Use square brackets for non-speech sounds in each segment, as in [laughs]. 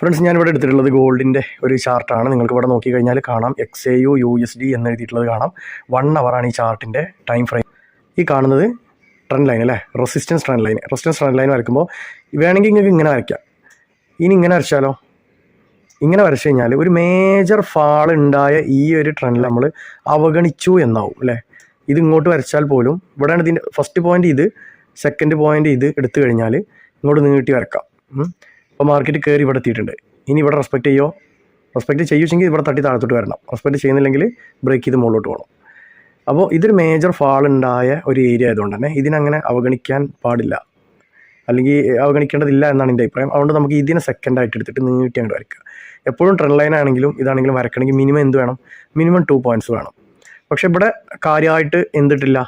Friends ഞാൻ ഞാനിവിടെ എടുത്തിട്ടുള്ളത് ഗോൾഡിന്റെ ഒരു ചാർട്ടാണ്. നിങ്ങൾക്ക് ഇവിടെ നോക്കിക്കഴിഞ്ഞാൽ കാണാം. X A U U S D എന്ന് എഴുതിയിട്ടുള്ളത് കാണാം. വൺ അവറാണ് ഈ ചാർട്ടിന്റെ ടൈം ഫ്രെയിം ഈ കാണുന്നത് ട്രെൻഡ് ലൈൻ അല്ലേ? Resistance trend line resistance trend line വരയ്ക്കുമ്പോൾ വേണമെങ്കിൽ നിങ്ങൾക്ക് ഇങ്ങനെ വരയ്ക്കാം. ഇനി ഇങ്ങനെ വരച്ചാലോ? ഇങ്ങനെ വരച്ചു കഴിഞ്ഞാൽ ഒരു മേജർ ഫാൾ ഉണ്ടായ ഈ ഒരു ട്രെൻഡ് നമ്മൾ അവഗണിച്ചു എന്നാവും അല്ലേ? ഇത് ഇങ്ങോട്ട് വരച്ചാൽ പോലും ഇവിടെയാണ് ഇതിന്റെ ഫസ്റ്റ് പോയിന്റ് ഇത് സെക്കൻഡ് പോയിന്റ് ഇത് എടുത്തു കഴിഞ്ഞാൽ ഇങ്ങോട്ട് നീട്ടി വരക്കാം. ഇപ്പോൾ മാർക്കറ്റ് കയറി ഇവിടെ എത്തിയിട്ടുണ്ട്. ഇനി ഇവിടെ റെസ്പെക്ട് ചെയ്യോ? റെസ്പെക്ട് ചെയ്യുവെങ്കിൽ ഇവിടെ തട്ടി താഴത്തോട്ട് വരണം. റെസ്പെക്ട് ചെയ്യുന്നില്ലെങ്കിൽ ബ്രേക്ക് ചെയ്ത് മുകളിലോട്ട് പോകണം. അപ്പോൾ ഇതൊരു മേജർ ഫാൾ ഉണ്ടായ ഒരു ഏരിയ ആയതുകൊണ്ട് തന്നെ ഇതിനങ്ങനെ അവഗണിക്കാൻ പാടില്ല. അല്ലെങ്കിൽ അവഗണിക്കേണ്ടതില്ല എന്നാണ് എന്റെ അഭിപ്രായം. അതുകൊണ്ട് നമുക്ക് ഇതിനെ സെക്കൻഡ് ആയിട്ട് എടുത്തിട്ട് നീട്ടി അങ്ങോട്ട് വരയ്ക്കുക. എപ്പോഴും ട്രെൻഡ് ലൈൻ ആണെങ്കിലും ഇതാണെങ്കിലും വരയ്ക്കണമെങ്കിൽ മിനിമം എന്ത് വേണം? മിനിമം ടു പോയിന്റ്സ് വേണം. പക്ഷെ ഇവിടെ കാര്യമായിട്ട് എന്തിട്ടില്ല?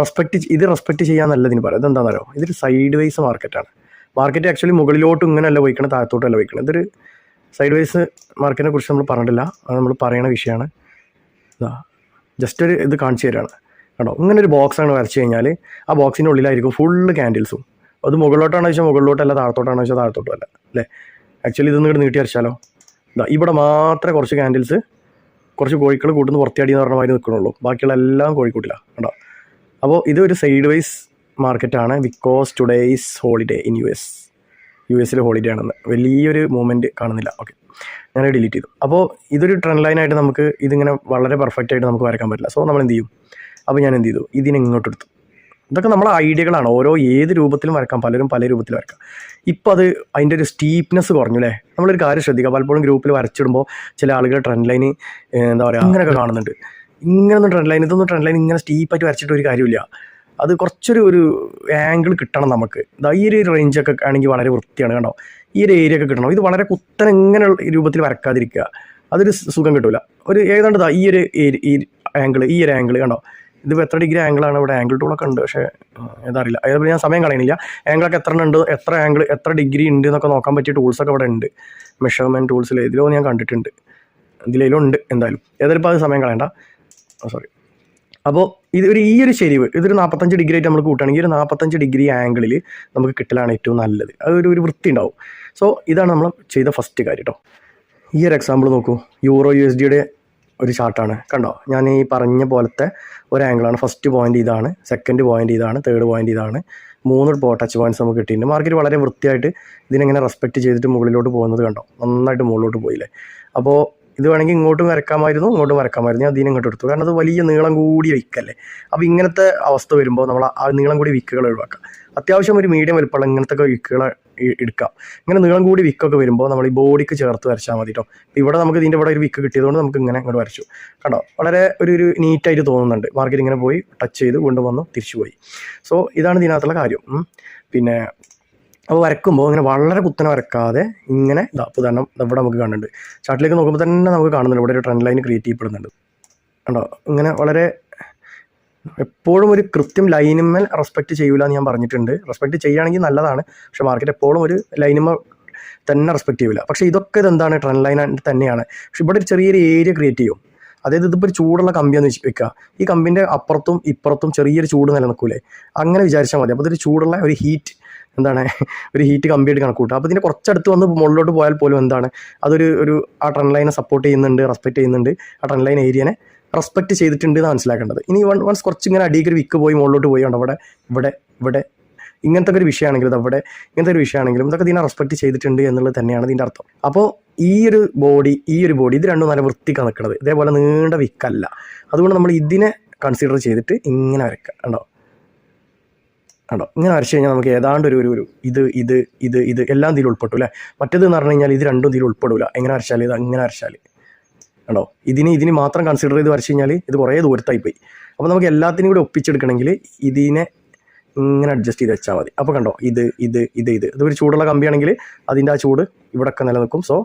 റെസ്പെക്റ്റ് ഇത് റെസ്പെക്റ്റ് ചെയ്യാന്നല്ല ഇതിന് പറയാം ഇതെന്താണെന്നറിയോ ഇതൊരു സൈഡ് വൈസ് മാർക്കറ്റാണ് മാർക്കറ്റ് ആക്ച്വലി മുകളിലോട്ടും ഇങ്ങനെയല്ല പോയിക്കണം താഴത്തോട്ടല്ല പോയിക്കണം. ഇതൊരു സൈഡ് വൈസ് മാർക്കറ്റിനെ കുറിച്ച് നമ്മൾ പറഞ്ഞിട്ടില്ല. അത് നമ്മൾ പറയുന്ന വിഷയമാണ്. ഇതാ ജസ്റ്റ് ഒരു ഇത് കാണിച്ചു തരാണ്. കേട്ടോ ഇങ്ങനെ ഒരു ബോക്സ് ആണ് വരച്ച് കഴിഞ്ഞാൽ ആ ബോക്സിന്റെ ഉള്ളിലായിരിക്കും ഫുള്ള് ക്യാൻഡിൽസും അത് മുകളിലോട്ടാണോ വെച്ചാൽ മുകളിലോട്ടല്ല താഴത്തോട്ടാണോ വെച്ചാൽ താഴത്തോട്ടും അല്ല ആക്ച്വലി ഇതൊന്നും ഇങ്ങോട്ട് നീട്ടി അരച്ചാലോ? ഇതാ ഇവിടെ മാത്രമേ കുറച്ച് ക്യാൻഡിൽസ് കുറച്ച് കോഴിക്കൾ കൂട്ടുന്ന പുറത്തിയാടി എന്ന് പറഞ്ഞ മാതിരി നിൽക്കണുള്ളൂ ബാക്കിയുള്ള എല്ലാം കോഴിക്കൂട്ടില്ല കേട്ടോ അപ്പോൾ ഇതൊരു സൈഡ് വൈസ് മാർക്കറ്റാണ് because today's holiday in U S U എസിൽ ഹോളിഡേ ആണെന്ന്. വലിയൊരു മൂവ്മെന്റ് കാണുന്നില്ല. ഓക്കെ ഞാൻ ഡിലീറ്റ് ചെയ്തു. അപ്പോൾ ഇതൊരു ട്രെൻഡ് ലൈനായിട്ട് നമുക്ക് ഇതിങ്ങനെ വളരെ പെർഫെക്റ്റ് ആയിട്ട് നമുക്ക് വരയ്ക്കാൻ പറ്റില്ല. സോ നമ്മൾ എന്ത് ചെയ്യും? അപ്പോൾ ഞാൻ എന്ത് ചെയ്തു? ഇതിനെ ഇങ്ങോട്ട് എടുത്തു ഇതൊക്കെ നമ്മളെ ഐഡിയകളാണ്. ഓരോ ഏത് രൂപത്തിലും വരക്കാം പലരും പല രൂപത്തിൽ വരക്കാം. ഇപ്പോൾ അത് അതിന്റെ ഒരു സ്റ്റീപ്നെസ് കുറഞ്ഞു അല്ലേ നമ്മളൊരു കാര്യം ശ്രദ്ധിക്കുക. പലപ്പോഴും ഗ്രൂപ്പിൽ വരച്ചിടുമ്പോൾ ചില ആളുകൾ ട്രെൻഡ് ലൈന് എന്താ പറയുക അങ്ങനെയൊക്കെ കാണുന്നുണ്ട്. ഇങ്ങനൊന്നും ട്രെൻഡ് ലൈൻ ഇതൊന്നും ട്രെൻഡ് ലൈൻ ഇങ്ങനെ സ്റ്റീപ്പായിട്ട് വരച്ചിട്ട് ഒരു കാര്യമില്ല അത് കുറച്ചൊരു ഒരു ആംഗിൾ കിട്ടണം നമുക്ക്. ഈ ഒരു റേഞ്ചൊക്കെ ആണെങ്കിൽ വളരെ വൃത്തിയാണ് കണ്ടോ? ഈ ഒരു ഏരിയ ഒക്കെ കിട്ടണം. ഇത് വളരെ കുത്തനെ ഇങ്ങനെയുള്ള രൂപത്തിൽ വരക്കാതിരിക്കുക. അതൊരു സുഖം കിട്ടില്ല ഒരു ഏതാണ്ട് ഈ ഒരു ഈ ആംഗിൾ ഈ ഒരു ആംഗിൾ കണ്ടോ? ഇതിപ്പോൾ എത്ര ഡിഗ്രി ആംഗിളാണ് ഇവിടെ? ആംഗിൾ ടൂളൊക്കെ ഉണ്ട് പക്ഷേ ഏതാ അറിയില്ല അതേപോലെ ഞാൻ സമയം കളയണില്ല. ആംഗിളൊക്കെ എത്ര ഉണ്ട് എത്ര ആംഗിൾ എത്ര ഡിഗ്രി ഉണ്ട് എന്നൊക്കെ നോക്കാൻ പറ്റിയ ടൂൾസൊക്കെ ഇവിടെ ഉണ്ട്. മെഷർമെന്റ് ടൂൾസിൽ ഇതിലോ ഞാൻ കണ്ടിട്ടുണ്ട്. ഇതിലേലും ഉണ്ട് എന്തായാലും. ഏതായാലും ഇപ്പോൾ അത് സമയം കളയണ്ട. സോറി അപ്പോൾ ഇത് ഒരു ഈ ഒരു ചെരിവ് ഇതൊരു നാൽപ്പത്തഞ്ച് ഡിഗ്രി ആയിട്ട് നമ്മൾ കൂട്ടുകയാണെങ്കിൽ ഒരു നാൽപ്പത്തഞ്ച് ഡിഗ്രി ആംഗിളിൽ നമുക്ക് കിട്ടലാണ് ഏറ്റവും നല്ലത്. അതൊരു ഒരു വൃത്തി ഉണ്ടാവും. സോ ഇതാണ് നമ്മൾ ചെയ്ത ഫസ്റ്റ് കാര്യം കേട്ടോ ഈ ഒരു എക്സാമ്പിൾ നോക്കൂ. യൂറോ യു എസ് ഡിയുടെ ഒരു ചാർട്ടാണ്. കണ്ടോ? ഞാൻ ഈ പറഞ്ഞ പോലത്തെ ഒരു ആംഗിളാണ് ഫസ്റ്റ് പോയിന്റ് ഇതാണ് സെക്കൻഡ് പോയിന്റ് ഇതാണ് തേർഡ് പോയിന്റ് ഇതാണ്. മൂന്ന് പോ ടച്ച് പോയിന്റ്സ് നമുക്ക് കിട്ടിയിട്ടുണ്ട്. മാർക്കറ്റ് വളരെ വൃത്തിയായിട്ട് ഇതിനെങ്ങനെ റെസ്പെക്റ്റ് ചെയ്തിട്ട് മുകളിലോട്ട് പോകുന്നത് കണ്ടോ? നന്നായിട്ട് മുകളിലോട്ട് പോയില്ലേ? അപ്പോൾ ഇത് വേണമെങ്കിൽ ഇങ്ങോട്ടും വരക്കാമായിരുന്നു ഇങ്ങോട്ടും വരക്കാമായിരുന്നു ഞാൻ അതിനെ ഇങ്ങോട്ട് എടുത്തു? കാരണം അത് വലിയ നീളം കൂടിയ വിക്കല്ലേ? അപ്പോൾ ഇങ്ങനത്തെ അവസ്ഥ വരുമ്പോൾ നമ്മൾ ആ നീളം കൂടി വിക്കുകൾ ഒഴിവാക്കാം അത്യാവശ്യം ഒരു മീഡിയം വലുപ്പമുള്ള ഇങ്ങനത്തെ വിക്കുകൾ എടുക്കാം. ഇങ്ങനെ നീളം കൂടി വിക്കൊക്കെ വരുമ്പോൾ നമ്മൾ ഈ ബോഡിക്ക് ചേർത്ത് വരച്ചാൽ മതി കേട്ടോ ഇവിടെ നമുക്ക് ഇതിന്റെ ഇവിടെ ഒരു വിക്ക് കിട്ടിയതുകൊണ്ട് നമുക്ക് ഇങ്ങനെ ഇങ്ങോട്ട് വരച്ചു. കണ്ടോ? വളരെ ഒരു ഒരു നീറ്റായിട്ട് തോന്നുന്നുണ്ട്. മാർക്കറ്റ് ഇങ്ങനെ പോയി ടച്ച് ചെയ്ത് കൊണ്ടുവന്നു തിരിച്ചു പോയി. സോ ഇതാണ് ഇതിനകത്തുള്ള കാര്യം. പിന്നെ അപ്പോൾ വരക്കുമ്പോൾ ഇങ്ങനെ വളരെ കുത്തനെ വരക്കാതെ ഇങ്ങനെ തന്നെ ഇവിടെ നമുക്ക് കാണുന്നുണ്ട്. ചാർട്ടിലേക്ക് നോക്കുമ്പോൾ തന്നെ നമുക്ക് കാണുന്നുണ്ട്. ഇവിടെ ഒരു ട്രെൻഡ് ലൈൻ ക്രിയേറ്റ് ചെയ്യപ്പെടുന്നുണ്ട്. കണ്ടോ? ഇങ്ങനെ വളരെ എപ്പോഴും ഒരു കൃത്യം ലൈനിമ്മൽ റെസ്പെക്റ്റ് ചെയ്യൂല എന്ന് ഞാൻ പറഞ്ഞിട്ടുണ്ട്. റെസ്പെക്ട് ചെയ്യുകയാണെങ്കിൽ നല്ലതാണ്. പക്ഷേ മാർക്കറ്റ് എപ്പോഴും ഒരു ലൈനുമ തന്നെ റെസ്പെക്ട് ചെയ്യൂല. പക്ഷേ ഇതൊക്കെ ഇതെന്താണ് ട്രെൻഡ് ലൈൻ തന്നെയാണ്. പക്ഷെ ഇവിടെ ഒരു ചെറിയൊരു ഏരിയ ക്രിയേറ്റ് ചെയ്യും. അതായത് ഇതിപ്പോൾ ഒരു ചൂടുള്ള കമ്പിയാന്ന് വെച്ച് വെക്കുക ഈ കമ്പിന്റെ അപ്പുറത്തും ഇപ്പുറത്തും ചെറിയൊരു ചൂട് നിലനിൽക്കൂലേ? അങ്ങനെ വിചാരിച്ചാൽ മതി. അപ്പോൾ ഇതൊരു ചൂടുള്ള ഒരു ഹീറ്റ് എന്താണ്? [laughs] ഒരു ഹീറ്റ് കമ്പിയായിട്ട് കണക്കൂട്ടുക അപ്പോൾ ഇതിന്റെ കുറച്ചടുത്ത് വന്ന് മുകളിലോട്ട് പോയാൽ പോലും എന്താണ്? അതൊരു ഒരു ആ ട്രെൻഡ് ലൈനെ സപ്പോർട്ട് ചെയ്യുന്നുണ്ട് റെസ്പെക്ട് ചെയ്യുന്നുണ്ട് ആ ട്രെൻഡ് ലൈൻ ഏരിയനെ റെസ്പെക്ട് ചെയ്തിട്ടുണ്ട് എന്ന് മനസ്സിലാക്കേണ്ടത്. ഇനി വൺ വൺസ് കുറച്ച് ഇങ്ങനെ അടിയൊരു വിക്ക് പോയി മുകളിലോട്ട് പോയി ഉണ്ട് അവിടെ ഇവിടെ ഇവിടെ. ഇങ്ങനത്തെ ഒരു വിഷയമാണെങ്കിലും അവിടെ ഇങ്ങനത്തെ ഒരു വിഷയമാണെങ്കിലും ഇതൊക്കെ ഇതിനെ റെസ്പെക്ട് ചെയ്തിട്ടുണ്ട് എന്നുള്ളത് തന്നെയാണ് ഇതിന്റെ അർത്ഥം. അപ്പോൾ ഈ ഒരു ബോഡി ഈ ഒരു ബോഡി ഇത് രണ്ടും നല്ല വൃത്തിക്കാണ് നിൽക്കുന്നത് ഇതേപോലെ നീണ്ട വിക്കല്ല അതുകൊണ്ട് നമ്മൾ ഇതിനെ കൺസിഡർ ചെയ്തിട്ട് ഇങ്ങനെ വരയ്ക്കുക കണ്ടോ? കണ്ടോ? ഇങ്ങനെ വരച്ച് കഴിഞ്ഞാൽ നമുക്ക് ഏതാണ്ട് ഒരു ഒരു ഇത് ഇത് ഇത് ഇത് എല്ലാം ഇതിൽ ഉൾപ്പെട്ടു അല്ലേ? മറ്റേത് എന്ന് പറഞ്ഞു കഴിഞ്ഞാൽ ഇത് രണ്ടും ഇതിൽ ഉൾപ്പെടില്ല എങ്ങനെ വരച്ചാൽ ഇത് അങ്ങനെ വരച്ചാൽ കണ്ടോ? ഇതിന് ഇതിന് മാത്രം കൺസിഡർ ചെയ്ത് വരച്ച് കഴിഞ്ഞാൽ ഇത് കുറേ ദൂരത്തായി പോയി. അപ്പോൾ നമുക്ക് എല്ലാത്തിനും കൂടി ഒപ്പിച്ചെടുക്കണമെങ്കിൽ ഇതിനെ ഇങ്ങനെ അഡ്ജസ്റ്റ് ചെയ്ത് വെച്ചാൽ മതി. അപ്പോൾ കണ്ടോ ഇത് ഇത് ഇത് ഇത്. ഇതൊരു ചൂടുള്ള കമ്പിയാണെങ്കിൽ അതിന്റെ ആ ചൂട് ഇവിടെയൊക്കെ നിലനിൽക്കും. സോ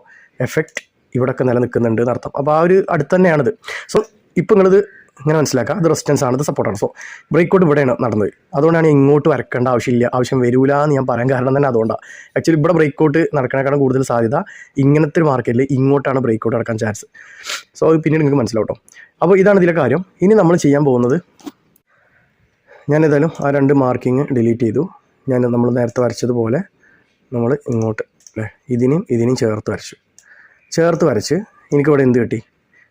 എഫക്റ്റ് ഇവിടെയൊക്കെ നിലനിൽക്കുന്നുണ്ട് എന്നർത്ഥം. അപ്പോൾ ആ ഒരു അടുത്ത് തന്നെയാണിത്. സോ ഇപ്പോൾ നിങ്ങളിത് ഇങ്ങനെ മനസ്സിലാക്കാം ഇത് റെസിസ്റ്റൻസ് ആണ് ഇത് സപ്പോർട്ടാണ് സോ ബ്രേക്ക് ഔട്ട് ഇവിടെയാണ് നടന്നത്. അതുകൊണ്ടാണ് ഇങ്ങോട്ട് വരക്കേണ്ട ആവശ്യമില്ല ആവശ്യം വരൂല എന്ന് ഞാൻ പറയാൻ കാരണം തന്നെ അതുകൊണ്ടാണ് ആക്ച്വലി ഇവിടെ ബ്രേക്ക് ഔട്ട് നടക്കണേക്കാളും കൂടുതൽ സാധ്യത ഇങ്ങനത്തെ ഒരു മാർക്കറ്റിൽ ഇങ്ങോട്ടാണ് ബ്രേക്ക് ഔട്ട് നടക്കാൻ ചാൻസ് സോ അത് പിന്നീട് നിങ്ങൾക്ക് മനസ്സിലാവും അപ്പോൾ ഇതാണ് ഇതിലെ കാര്യം. ഇനി നമ്മൾ ചെയ്യാൻ പോകുന്നത് ഞാൻ ഏതായാലും ആ രണ്ട് മാർക്കിങ് ഡിലീറ്റ് ചെയ്തു. ഞാൻ നമ്മൾ നേരത്തെ വരച്ചതുപോലെ നമ്മൾ ഇങ്ങോട്ട് അല്ലേ ഇതിനെയും ഇതിനെയും ചേർത്ത് വരച്ചു. ചേർത്ത് വരച്ച് എനിക്കിവിടെ എന്ത് കിട്ടി?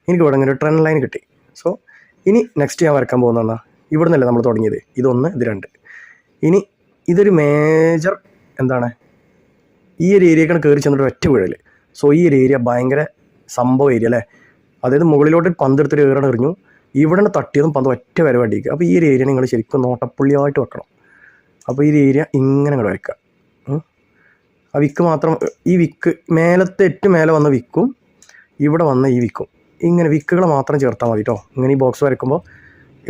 എനിക്കിവിടെ ഇങ്ങനെ ട്രെൻഡ് ലൈൻ കിട്ടി. സോ ഇനി നെക്സ്റ്റ് ഞാൻ വരക്കാൻ പോകുന്നതെന്നാ ഇവിടെ നിന്നല്ലേ നമ്മൾ തുടങ്ങിയത്. ഇതൊന്ന് ഇത് രണ്ട്. ഇനി ഇതൊരു മേജർ എന്താണ്? ഈ ഒരു ഏരിയക്കാണ് കയറി ചെന്നിട്ട് ഒറ്റ വീഴൽ സോ ഈ ഒരു ഏരിയ ഭയങ്കര സംഭവ ഏരിയ അല്ലേ? അതായത് മുകളിലോട്ട് പന്തെടുത്തിട്ട് കയറണം എറിഞ്ഞു ഇവിടെ നിന്ന് തട്ടിയതും പന്ത് ഒറ്റ വരെ വണ്ടിക്ക് അപ്പോൾ ഈ ഒരു ഏരിയ നിങ്ങൾ ശരിക്കും നോട്ടപ്പുള്ളിയായിട്ട് വെക്കണം. അപ്പോൾ ഈ ഏരിയ ഇങ്ങനെ അങ്ങോട്ട് വയ്ക്കുക ആ വിക്ക് മാത്രം ഈ വിക്ക് മേലത്തെ ഏറ്റവും മേലെ വന്ന വിക്കും ഇവിടെ വന്ന ഈ വിക്കും. ഇങ്ങനെ വിക്കുകൾ മാത്രം ചേർത്താൽ മതി കേട്ടോ ഇങ്ങനെ ഈ ബോക്സ് വരയ്ക്കുമ്പോൾ.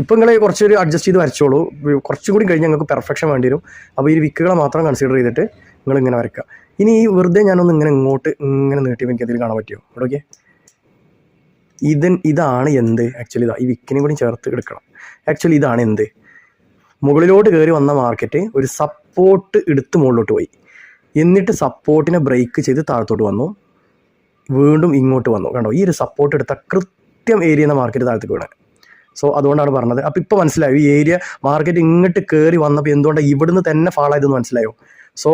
ഇപ്പം നിങ്ങൾ കുറച്ചൊരു അഡ്ജസ്റ്റ് ചെയ്ത് വരച്ചോളൂ. കുറച്ചും കൂടി കഴിഞ്ഞ് നിങ്ങൾക്ക് പെർഫെക്ഷൻ വേണ്ടി വരും. അപ്പോൾ ഈ വിക്കുകളെ മാത്രം കൺസിഡർ ചെയ്തിട്ട് നിങ്ങൾ ഇങ്ങനെ വരയ്ക്കുക. ഇനി ഈ വെറുതെ ഞാനൊന്ന് ഇങ്ങനെ ഇങ്ങോട്ട് ഇങ്ങനെ നീട്ടി എനിക്ക് അതിൽ കാണാൻ പറ്റുമോ? ഓക്കെ ഇതൻ ഇതാണ് എന്ത്? ആക്ച്വലി ഇതാ ഈ വിക്കിനും കൂടി ചേർത്ത് എടുക്കണം. ആക്ച്വലി ഇതാണ് എന്ത്? മുകളിലോട്ട് കയറി വന്ന മാർക്കറ്റ് ഒരു സപ്പോർട്ട് എടുത്ത് മുകളിലോട്ട് പോയി. എന്നിട്ട് സപ്പോർട്ടിനെ ബ്രേക്ക് ചെയ്ത് താഴത്തോട്ട് വന്നു. വീണ്ടും ഇങ്ങോട്ട് വന്നു. കണ്ടോ? ഈ ഒരു സപ്പോർട്ട് എടുത്ത കൃത്യം ഏരിയ എന്ന മാർക്കറ്റ് താഴത്തേക്ക് വീണേ. സോ അതുകൊണ്ടാണ് പറഞ്ഞത്. അപ്പോൾ ഇപ്പോൾ മനസ്സിലായോ? ഈ ഏരിയ മാർക്കറ്റ് ഇങ്ങോട്ട് കയറി വന്നപ്പോൾ എന്തുകൊണ്ടാണ് ഇവിടുന്ന് തന്നെ ഫാൾ ആയതെന്ന് മനസ്സിലായോ? So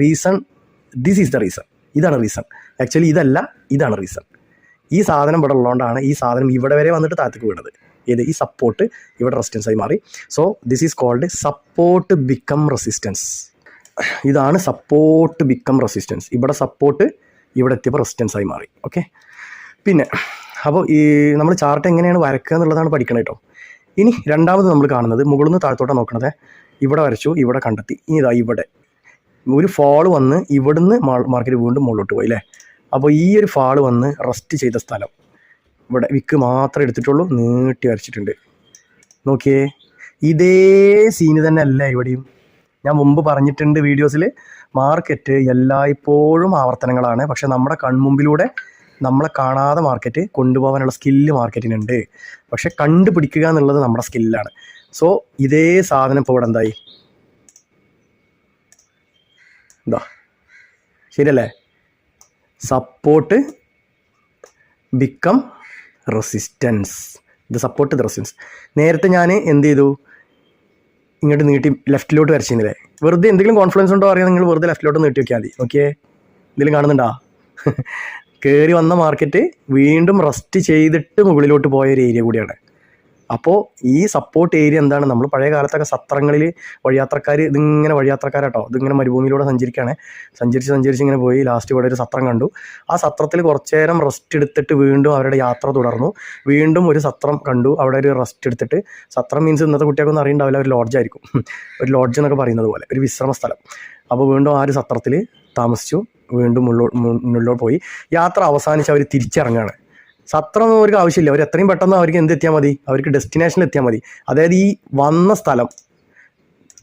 reason this is the reason ഇതാണ് റീസൺ ആക്ച്വലി ഇതല്ല ഇതാണ് റീസൺ ഈ സാധനം ഇവിടെ ഉള്ളതുകൊണ്ടാണ് ഈ സാധനം ഇവിടെ വരെ വന്നിട്ട് താഴത്തേക്ക് വീണത്. ഏത് ഈ സപ്പോർട്ട് ഇവിടെ റെസിസ്റ്റൻസ് ആയി മാറി. So this is called support become resistance ഇതാണ് സപ്പോർട്ട് ബിക്കം റെസിസ്റ്റൻസ് ഇവിടെ സപ്പോർട്ട് ഇവിടെ എത്തിയപ്പോൾ റെസിസ്റ്റൻസ് ആയി മാറി. ഓക്കെ പിന്നെ അപ്പോൾ ഈ നമ്മൾ ചാർട്ട് എങ്ങനെയാണ് വരക്കുക എന്നുള്ളതാണ് പഠിക്കണം കേട്ടോ ഇനി രണ്ടാമത് നമ്മൾ കാണുന്നത് മുകളിൽ നിന്ന് താഴത്തോട്ട് നോക്കണത്. ഇവിടെ വരച്ചു ഇവിടെ കണ്ടെത്തി. ഇനി ഇതാ ഇവിടെ. ഒരു ഫാൾ വന്ന് ഇവിടുന്ന് മാർക്കറ്റ് വീണ്ടും മുകളിലോട്ട് പോയി അല്ലേ അപ്പോൾ ഈ ഒരു ഫാൾ വന്ന് റെസ്റ്റ് ചെയ്ത സ്ഥലം. ഇവിടെ വിക്ക് മാത്രമേ എടുത്തിട്ടുള്ളൂ നീട്ടി വരച്ചിട്ടുണ്ട്. നോക്കിയേ. ഇതേ സീന് തന്നെ അല്ല ഇവിടെയും. ഞാൻ മുമ്പ് പറഞ്ഞിട്ടുണ്ട് വീഡിയോസിൽ മാർക്കറ്റ് എല്ലായ്പ്പോഴും ആവർത്തനങ്ങളാണ്. പക്ഷെ നമ്മുടെ കൺമുമ്പിലൂടെ നമ്മളെ കാണാതെ മാർക്കറ്റ് കൊണ്ടുപോകാനുള്ള സ്കില്ല് മാർക്കറ്റിനുണ്ട്. പക്ഷെ കണ്ടുപിടിക്കുക എന്നുള്ളത് നമ്മുടെ സ്കില്ലാണ്. സോ ഇതേ സാധനം ഇപ്പോൾ ഇവിടെ എന്തായി? എന്താ ശരിയല്ലേ? സപ്പോർട്ട് ബിക്കം റെസിസ്റ്റൻസ് ഇത് സപ്പോർട്ട് ദ റെസിസ്റ്റൻസ് നേരത്തെ ഞാൻ എന്ത് ചെയ്തു? ഇങ്ങോട്ട് നീട്ടി ലെഫ്റ്റിലോട്ട് വരച്ചിരുന്നില്ലേ? വെറുതെ എന്തെങ്കിലും കോൺഫിഡൻസ് ഉണ്ടോ അറിയാൻ നിങ്ങൾ വെറുതെ ലെഫ്റ്റിലോട്ട് നീട്ടി വെച്ചാൽ മതി. ഓക്കെ? എന്തെങ്കിലും കാണുന്നുണ്ടോ? [laughs] കയറി വന്ന മാർക്കറ്റ് വീണ്ടും റെസ്റ്റ് ചെയ്തിട്ട് മുകളിലോട്ട് പോയ ഒരു ഏരിയ കൂടിയാണ്. അപ്പോൾ ഈ സപ്പോർട്ട് ഏരിയ എന്താണ്? നമ്മൾ പഴയ കാലത്തൊക്കെ സത്രങ്ങളിൽ വഴിയാത്രക്കാർ ഇതിങ്ങനെ വഴിയാത്രക്കാരാട്ടോ. ഇതിങ്ങനെ മരുഭൂമിയിലൂടെ സഞ്ചരിക്കുകയാണ് സഞ്ചരിച്ച് സഞ്ചരിച്ച് ഇങ്ങനെ പോയി ലാസ്റ്റ് ഇവിടെ ഒരു സത്രം കണ്ടു. ആ സത്രത്തിൽ കുറച്ച് നേരം റെസ്റ്റ് എടുത്തിട്ട് വീണ്ടും അവരുടെ യാത്ര തുടർന്നു. വീണ്ടും ഒരു സത്രം കണ്ടു. അവിടെ ഒരു റെസ്റ്റ് എടുത്തിട്ട്. സത്രം മീൻസ് ഇന്നത്തെ കുട്ടികൾക്കൊന്നും അറിയണ്ടാവില്ല. ഒരു ലോഡ്ജ് ആയിരിക്കും. [laughs] ഒരു ലോഡ്ജ് എന്നൊക്കെ പറയുന്നത് പോലെ. ഒരു വിശ്രമ സ്ഥലം. അപ്പോൾ വീണ്ടും ആ ഒരു സത്രത്തിൽ താമസിച്ചു. വീണ്ടും മുള്ളോ മുന്നിലോട്ട് പോയി. യാത്ര അവസാനിച്ച് അവർ തിരിച്ചിറങ്ങുകയാണ് സത്രം അവർക്ക് ആവശ്യമില്ല. അവർ എത്രയും പെട്ടെന്ന് അവർക്ക് എന്ത് എത്തിയാൽ മതി? അവർക്ക് ഡെസ്റ്റിനേഷനിൽ എത്തിയാൽ മതി. അതായത് ഈ വന്ന സ്ഥലം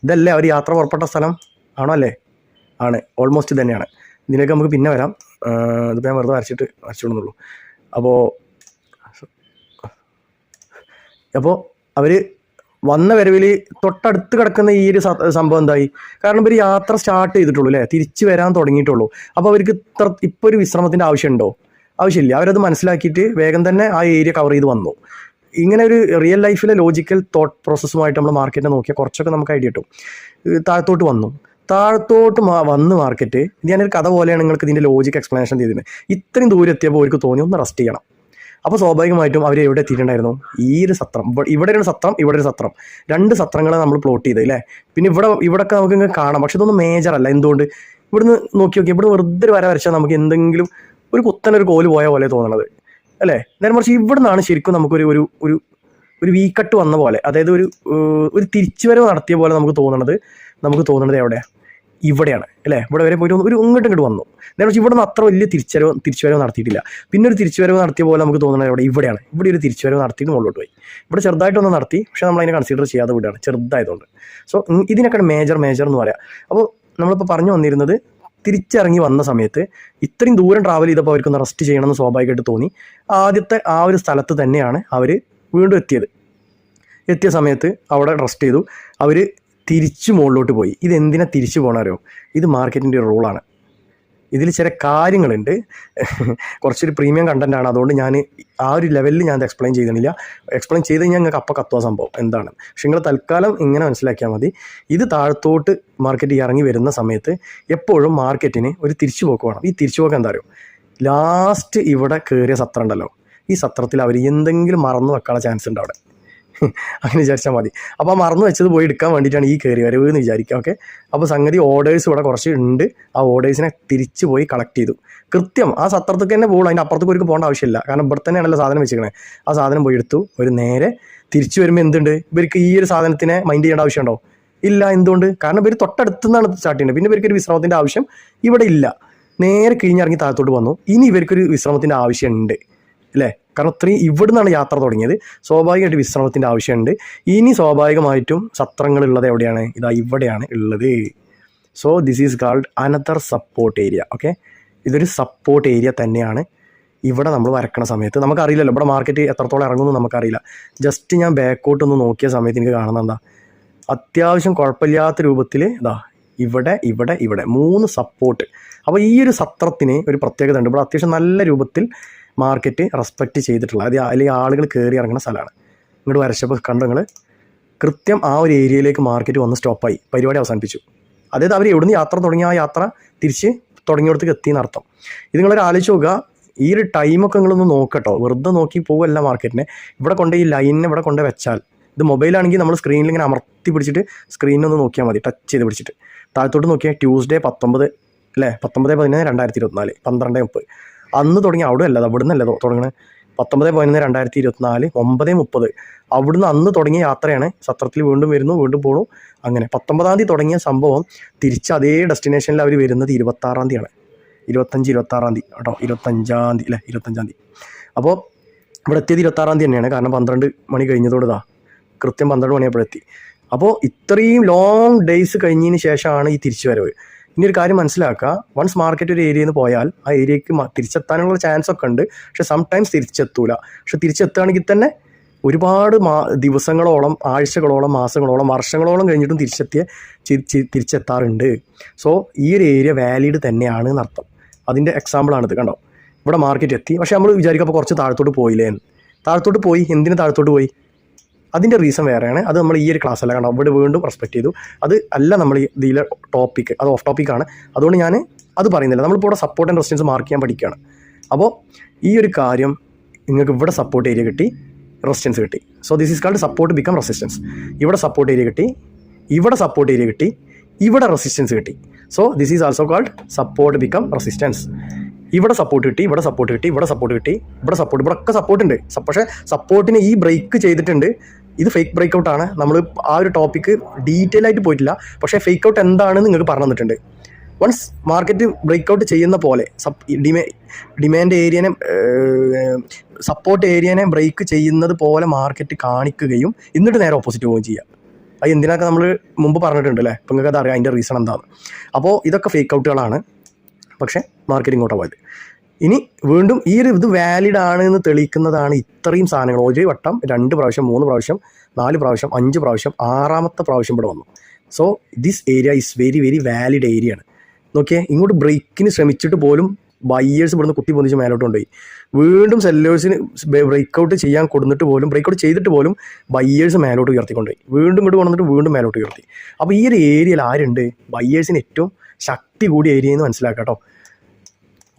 ഇതല്ലേ അവർ യാത്ര പുറപ്പെട്ട സ്ഥലം? ആണോ അല്ലേ ആണ്. ഓൾമോസ്റ്റ് തന്നെയാണ് ഇതിലേക്ക് നമുക്ക് പിന്നെ വരാം. ഇതിപ്പോൾ ഞാൻ വെറുതെ വരച്ചിട്ട് വരച്ചിടുന്നുള്ളൂ അപ്പോൾ അപ്പോൾ അവർ വന്ന വരവിൽ തൊട്ടടുത്ത് കിടക്കുന്ന ഈ ഒരു സംഭവം എന്തായി? കാരണം ഇവർ യാത്ര സ്റ്റാർട്ട് ചെയ്തിട്ടുള്ളൂ അല്ലേ? തിരിച്ച് വരാൻ തുടങ്ങിയിട്ടുള്ളൂ. അപ്പോൾ അവർക്ക് ഇത്ര ഇപ്പോൾ ഒരു വിശ്രമത്തിന്റെ ആവശ്യമുണ്ടോ? ആവശ്യമില്ല. അവരത് മനസ്സിലാക്കിയിട്ട് വേഗം തന്നെ ആ ഏരിയ കവർ ചെയ്ത് വന്നു. ഇങ്ങനെ ഒരു റിയൽ ലൈഫിലെ ലോജിക്കൽ തോട്ട് പ്രോസസ്സുമായിട്ട് നമ്മൾ മാർക്കറ്റിനെ നോക്കിയാൽ കുറച്ചൊക്കെ നമുക്ക് ഐഡിയ കിട്ടും. താഴത്തോട്ട് വന്നു. താഴത്തോട്ട് വന്ന് മാർക്കറ്റ് ഞാനൊരു കഥ പോലെയാണ് നിങ്ങൾക്ക് ഇതിന്റെ ലോജിക് എക്സ്പ്ലനേഷൻ ചെയ്തിരുന്നത് ഇത്രയും ദൂരം എത്തിയപ്പോൾ അവർക്ക് തോന്നി ഒന്ന് റെസ്റ്റ് ചെയ്യണം. അപ്പോൾ സ്വാഭാവികമായിട്ടും അവർ എവിടെ എത്തിയിട്ടുണ്ടായിരുന്നു? ഈ ഒരു സത്രം. ഇവിടെ ഒരു സത്രം ഇവിടെ ഒരു സത്രം. രണ്ട് സത്രങ്ങളെ നമ്മൾ പ്ലോട്ട് ചെയ്ത് അല്ലേ പിന്നെ ഇവിടെ ഇവിടെയൊക്കെ നമുക്ക് കാണാം. പക്ഷെ ഇതൊന്നും മേജർ അല്ല. എന്തുകൊണ്ട്? ഇവിടുന്ന് നോക്കി നോക്കി ഇവിടെ വെറുതെ വര വരച്ചാൽ നമുക്ക് എന്തെങ്കിലും ഒരു കുത്തനൊരു കോൽ പോയ പോലെ തോന്നണത്. അല്ലേ? നേരെ മറിച്ച് ഇവിടെ നിന്നാണ് ശരിക്കും നമുക്കൊരു ഒരു ഒരു ഒരു വീക്കട്ട് വന്ന പോലെ അതായത് ഒരു ഒരു തിരിച്ചുവരവ് നടത്തിയ പോലെ നമുക്ക് തോന്നണത് നമുക്ക് തോന്നണത് എവിടെയാണ് ഇവിടെയാണ്. അല്ലേ? ഇവിടെ വരെ പോയിട്ട് ഒരു ഇങ്ങോട്ട് ഇങ്ങോട്ട് വന്നു. നേരെ മറിച്ച് ഇവിടെ നിന്ന് അത്ര വലിയ തിരിച്ചുവരവ് തിരിച്ചുവരവ് നടത്തിയിട്ടില്ല. പിന്നെ ഒരു തിരിച്ചുവരവ് നടത്തിയ പോലെ നമുക്ക് തോന്നണത് എവിടെ? ഇവിടെയാണ്. ഇവിടെ ഒരു തിരിച്ചുവരവ് നടത്തിയിട്ട് മുകളിലോട്ട് പോയി. ഇവിടെ ചെറുതായിട്ട് ഒന്ന് നടത്തി പക്ഷേ നമ്മൾ അതിനെ കൺസിഡർ ചെയ്യാതെ വിടുകയാണ്. ചെറുതായതുകൊണ്ട്. സോ ഇതിനൊക്കെ മേജർ മേജർ എന്ന് പറയാം. അപ്പോൾ നമ്മളിപ്പോൾ പറഞ്ഞു വന്നിരുന്നത് തിരിച്ചിറങ്ങി വന്ന സമയത്ത് ഇത്രയും ദൂരം ട്രാവൽ ചെയ്തപ്പോൾ അവർക്കൊന്ന് റെസ്റ്റ് ചെയ്യണമെന്ന് സ്വാഭാവികമായിട്ട് തോന്നി. ആദ്യത്തെ ആ ഒരു സ്ഥലത്ത് തന്നെയാണ് അവർ വീണ്ടും എത്തിയത്. എത്തിയ സമയത്ത് അവിടെ റെസ്റ്റ് ചെയ്തു. അവർ തിരിച്ചു മുകളിലോട്ട് പോയി. ഇതെന്തിനാ തിരിച്ചു പോകണമല്ലോ ഇത് മാർക്കറ്റിന്റെ റൂളാണ് ഇതിൽ ചില കാര്യങ്ങളുണ്ട്. കുറച്ചൊരു പ്രീമിയം കണ്ടന്റ് ആണ്. അതുകൊണ്ട് ഞാൻ ആ ഒരു ലെവലിൽ ഞാൻ എക്സ്പ്ലെയിൻ ചെയ്തിട്ടില്ല. എക്സ്പ്ലെയിൻ ചെയ്ത് കഴിഞ്ഞാൽ ഞങ്ങൾക്ക് അപ്പം കത്തുക സംഭവം എന്താണ്. പക്ഷേ നിങ്ങൾ തൽക്കാലം ഇങ്ങനെ മനസ്സിലാക്കിയാൽ മതി. ഇത് താഴത്തോട്ട് മാർക്കറ്റ് ഇറങ്ങി വരുന്ന സമയത്ത് എപ്പോഴും മാർക്കറ്റിന് ഒരു തിരിച്ചുപോക്ക് വേണം. ഈ തിരിച്ചുപോക്ക് എന്താ അറിയോ? ലാസ്റ്റ് ഇവിടെ കയറിയ സത്രം ഉണ്ടല്ലോ. ഈ സത്രത്തിൽ അവർ എന്തെങ്കിലും മറന്നു വെക്കാനുള്ള ചാൻസ് ഉണ്ട് അവിടെ. അങ്ങനെ വിചാരിച്ചാൽ മതി. അപ്പോൾ മറന്നു വെച്ചത് പോയി എടുക്കാൻ വേണ്ടിയിട്ടാണ് ഈ കയറി വരവ് എന്ന് വിചാരിക്കുക. ഓക്കെ അപ്പോൾ സംഗതി ഓർഡേഴ്സ് ഇവിടെ കുറച്ച് ഉണ്ട്. ആ ഓർഡേഴ്സിനെ തിരിച്ച് പോയി കളക്ട് ചെയ്തു. കൃത്യം ആ സത്രത്തേക്ക് തന്നെ പോകുള്ളൂ അതിന്റെ അപ്പുറത്തേക്ക് ഒരു പോകേണ്ട ആവശ്യമില്ല. കാരണം ഇവിടെ തന്നെയാണല്ലോ സാധനം വെച്ചിരിക്കണേ. ആ സാധനം പോയി എടുത്തു. ഒരു നേരെ തിരിച്ചു വരുമ്പോൾ എന്തുണ്ട്? ഇവർക്ക് ഈ ഒരു സാധനത്തിനെ മൈൻഡ് ചെയ്യേണ്ട ആവശ്യമുണ്ടോ? ഇല്ല. എന്തുകൊണ്ട്? കാരണം ഇവർ തൊട്ടടുത്തു നിന്നാണ് സ്റ്റാർട്ട് ചെയ്യുന്നത്. പിന്നെ ഇവർക്ക് ഒരു വിശ്രമത്തിന്റെ ആവശ്യം ഇവിടെ ഇല്ല. നേരെ കിഴിഞ്ഞിറങ്ങി താഴത്തോട്ട് വന്നു. ഇനി ഇവർക്കൊരു വിശ്രമത്തിന്റെ ആവശ്യമുണ്ട്. അല്ലേ? കാരണം ഇത്രയും ഇവിടെ നിന്നാണ് യാത്ര തുടങ്ങിയത്. സ്വാഭാവികമായിട്ട് വിശ്രമത്തിന്റെ ആവശ്യമുണ്ട്. ഇനി സ്വാഭാവികമായിട്ടും സത്രങ്ങളുള്ളത് എവിടെയാണ്? ഇതാ ഇവിടെയാണ് ഉള്ളത്. So this is called another support area okay ഇതൊരു സപ്പോർട്ട് ഏരിയ തന്നെയാണ്. ഇവിടെ നമ്മൾ വരക്കണ സമയത്ത്. നമുക്കറിയില്ലല്ലോ ഇവിടെ മാർക്കറ്റ് എത്രത്തോളം ഇറങ്ങുമെന്ന് നമുക്കറിയില്ല. ജസ്റ്റ് ഞാൻ ബാക്കോട്ട് ഒന്ന് നോക്കിയ സമയത്ത് എനിക്ക് കാണുന്ന എന്താ? അത്യാവശ്യം കുഴപ്പമില്ലാത്ത രൂപത്തിൽ ഇതാ ഇവിടെ ഇവിടെ ഇവിടെ. മൂന്ന് സപ്പോർട്ട് അപ്പോൾ ഈ ഒരു സത്രത്തിന് ഒരു പ്രത്യേകത ഉണ്ട്. ഇവിടെ അത്യാവശ്യം നല്ല രൂപത്തിൽ മാർക്കറ്റ് റെസ്പെക്റ്റ് ചെയ്തിട്ടുള്ള അത് അല്ലെങ്കിൽ ആളുകൾ കയറി ഇറങ്ങുന്ന സ്ഥലമാണ്. ഇങ്ങോട്ട് വരച്ചപ്പോൾ കണ്ടു നിങ്ങൾ കൃത്യം ആ ഒരു ഏരിയയിലേക്ക് മാർക്കറ്റ് വന്ന് സ്റ്റോപ്പായി പരിപാടി അവസാനിപ്പിച്ചു. അതായത് അവർ എവിടുന്ന് യാത്ര തുടങ്ങിയ ആ യാത്ര തിരിച്ച് തുടങ്ങിയിടത്തേക്ക് എത്തി എന്നർത്ഥം. ഇത് നിങ്ങളൊരു ആലോചിച്ച് നോക്കുക. ഈ ഒരു ടൈമൊക്കെ നിങ്ങളൊന്ന് നോക്കട്ടോ. വെറുതെ നോക്കി പോവല്ല മാർക്കറ്റിനെ ഇവിടെ കൊണ്ട് ഈ ലൈനിനെ ഇവിടെ കൊണ്ട് വെച്ചാൽ ഇത് മൊബൈലാണെങ്കിൽ നമ്മൾ സ്ക്രീനിൽ ഇങ്ങനെ അമർത്തി പിടിച്ചിട്ട് സ്ക്രീനിൽ നോക്കിയാൽ മതി. ടച്ച് ചെയ്ത് പിടിച്ചിട്ട്. താഴത്തോട്ട് നോക്കിയാൽ ട്യൂസ്ഡേ പത്തൊമ്പത് അല്ലേ? പത്തൊമ്പത് പതിനൊന്ന് രണ്ടായിരത്തി ഇരുപത്തിനാല്. പന്ത്രണ്ട് മുപ്പത്. അന്ന് തുടങ്ങി അവിടെ അല്ല അവിടെ നിന്നല്ല തുടങ്ങണ. പത്തൊമ്പത് പതിനൊന്ന് രണ്ടായിരത്തി ഇരുപത്തിനാല് ഒമ്പത് മുപ്പത്. അവിടുന്ന് അന്ന് തുടങ്ങിയ യാത്രയാണ്. സത്രത്തിൽ വീണ്ടും വരുന്നു വീണ്ടും പോണു. അങ്ങനെ പത്തൊമ്പതാം തീയതി തുടങ്ങിയ സംഭവം തിരിച്ച് അതേ ഡെസ്റ്റിനേഷനിൽ അവർ വരുന്നത് ഇരുപത്താറാം ആണ് ഇരുപത്തഞ്ച് ഇരുപത്താറാം തീയതി കേട്ടോ. ഇരുപത്തഞ്ചാം തീയതി അല്ലേ? ഇരുപത്തഞ്ചാം തീയതി. അപ്പോൾ ഇവിടെ എത്തിയത് ഇരുപത്താറാം തീയതി തന്നെയാണ്. കാരണം പന്ത്രണ്ട് മണി കഴിഞ്ഞതോട് ഇതാ. കൃത്യം പന്ത്രണ്ട് മണിയപ്പോഴെത്തി അപ്പോൾ ഇത്രയും ലോങ് ഡേയ്സ് കഴിഞ്ഞതിന് ശേഷമാണ് ഈ തിരിച്ചു വരവ് ഇനി ഒരു കാര്യം മനസ്സിലാക്കുക. വൺസ് മാർക്കറ്റ് ഒരു ഏരിയയിൽ നിന്ന് പോയാൽ ആ ഏരിയക്ക് തിരിച്ചെത്താനുള്ള ചാൻസ് ഒക്കെ ഉണ്ട്. പക്ഷെ സംടൈംസ് തിരിച്ചെത്തൂല. പക്ഷെ തിരിച്ചെത്തുകയാണെങ്കിൽ തന്നെ ഒരുപാട് മാ ദിവസങ്ങളോളം ആഴ്ചകളോളം മാസങ്ങളോളം വർഷങ്ങളോളം കഴിഞ്ഞിട്ടും തിരിച്ചെത്തിയ തിരിച്ചെത്താറുണ്ട്. സോ ഈ ഒരു ഏരിയ വാലിഡ് തന്നെയാണ് എന്നർത്ഥം. അതിന്റെ എക്സാമ്പിളാണിത് കണ്ടോ? ഇവിടെ മാർക്കറ്റ് എത്തി. പക്ഷെ നമ്മൾ വിചാരിക്കും അപ്പോൾ കുറച്ച് താഴത്തോട്ട് പോയില്ലേ താഴത്തോട്ട് പോയി? എന്തിന് താഴത്തോട്ട് പോയി? അതിന്റെ റീസൺ വേറെയാണ്. അത് നമ്മൾ ഈ ഒരു ക്ലാസ് അല്ല കണ്ടോ അവിടെ വീണ്ടും റെസ്പെക്ട് ചെയ്തു. അത് അല്ല നമ്മൾ ഇതിലെ ടോപ്പിക്ക് അത് ഓഫ് ടോപ്പിക്കാണ് അതുകൊണ്ട് ഞാൻ അത് പറയുന്നില്ല. നമ്മളിപ്പോൾ ഇവിടെ സപ്പോർട്ട് ആൻഡ് റെസിസ്റ്റൻസ് മാർക്ക് ചെയ്യാൻ പഠിക്കുകയാണ്. അപ്പോൾ ഈ ഒരു കാര്യം നിങ്ങൾക്ക് ഇവിടെ സപ്പോർട്ട് ഏരിയ കിട്ടി റെസിസ്റ്റൻസ് കിട്ടി. So this is called support become resistance ഇവിടെ സപ്പോർട്ട് ഏരിയ കിട്ടി ഇവിടെ സപ്പോർട്ട് ഏരിയ കിട്ടി ഇവിടെ റെസിസ്റ്റൻസ് കിട്ടി. So this is also called support become resistance ഇവിടെ സപ്പോർട്ട് കിട്ടി ഇവിടെ സപ്പോർട്ട് കിട്ടി ഇവിടെ സപ്പോർട്ട് കിട്ടി ഇവിടെ സപ്പോർട്ട് ഇവിടെ ഒക്കെ സപ്പോർട്ട് ഉണ്ട് പക്ഷേ സപ്പോർട്ടിനെ ഈ ബ്രേക്ക് ചെയ്തിട്ടുണ്ട്. ഇത് ഫേക്ക് ബ്രേക്ക് ആണ്. നമ്മൾ ആ ഒരു ടോപ്പിക്ക് ഡീറ്റെയിൽ ആയിട്ട് പോയിട്ടില്ല. പക്ഷേ ഫേക്ക് ഔട്ട് എന്താണെന്ന് നിങ്ങൾക്ക് പറഞ്ഞു തന്നിട്ടുണ്ട്. വൺസ് മാർക്കറ്റ് ബ്രേക്ക് ഔട്ട് ചെയ്യുന്ന പോലെ സപ് ഡിമേ ഡിമാൻഡ് ഏരിയനെ സപ്പോർട്ട് ഏരിയനെ ബ്രേക്ക് ചെയ്യുന്നത് പോലെ മാർക്കറ്റ് കാണിക്കുകയും എന്നിട്ട് നേരെ ഓപ്പോസിറ്റ് പോവുകയും ചെയ്യുക അത് എന്തിനൊക്കെ നമ്മൾ മുമ്പ് പറഞ്ഞിട്ടുണ്ട് അല്ലേ നിങ്ങൾക്ക് അത് അറിയാം. അതിന്റെ റീസൺ എന്താണ് അപ്പോൾ ഇതൊക്കെ ഫേക്ക് ഔട്ടുകളാണ് പക്ഷേ മാർക്കറ്റ് ഇങ്ങോട്ടാണ് പോയത്. ഇനി വീണ്ടും ഈ ഒരു ഇത് വാലിഡ് ആണ് എന്ന് തെളിയിക്കുന്നതാണ് ഇത്രയും സാധനങ്ങൾ. ഒരു വട്ടം രണ്ട് പ്രാവശ്യം മൂന്ന് പ്രാവശ്യം നാല് പ്രാവശ്യം അഞ്ച് പ്രാവശ്യം ആറാമത്തെ പ്രാവശ്യം ഇവിടെ വന്നു. So this area is very very valid area ആണ്. നോക്കിയേ ഇങ്ങോട്ട് ബ്രേക്കിന് ശ്രമിച്ചിട്ട് പോലും ബയ്യേഴ്സ് ഇവിടുന്ന് കുത്തി പൊന്നിച്ച് മേലോട്ട് കൊണ്ടുപോയി. വീണ്ടും സെല്ലേഴ്സിന് ബ്രേക്ക് ഔട്ട് ചെയ്യാൻ കൊടുത്തിട്ട് പോലും ബ്രേക്ക് ഔട്ട് ചെയ്തിട്ട് പോലും ബയ്യേഴ്സ് മേലോട്ട് ഉയർത്തിക്കൊണ്ടുപോയി. വീണ്ടും ഇങ്ങോട്ട് കൊണ്ടുവന്നിട്ട് വീണ്ടും മേലോട്ട് ഉയർത്തി. അപ്പോൾ ഈ ഒരു ഏരിയയിൽ ആരുണ്ട്? ബയ്യേഴ്സിന് ഏറ്റവും ശക്തി കൂടിയ ഏരിയ എന്ന് മനസ്സിലാക്കാം കേട്ടോ.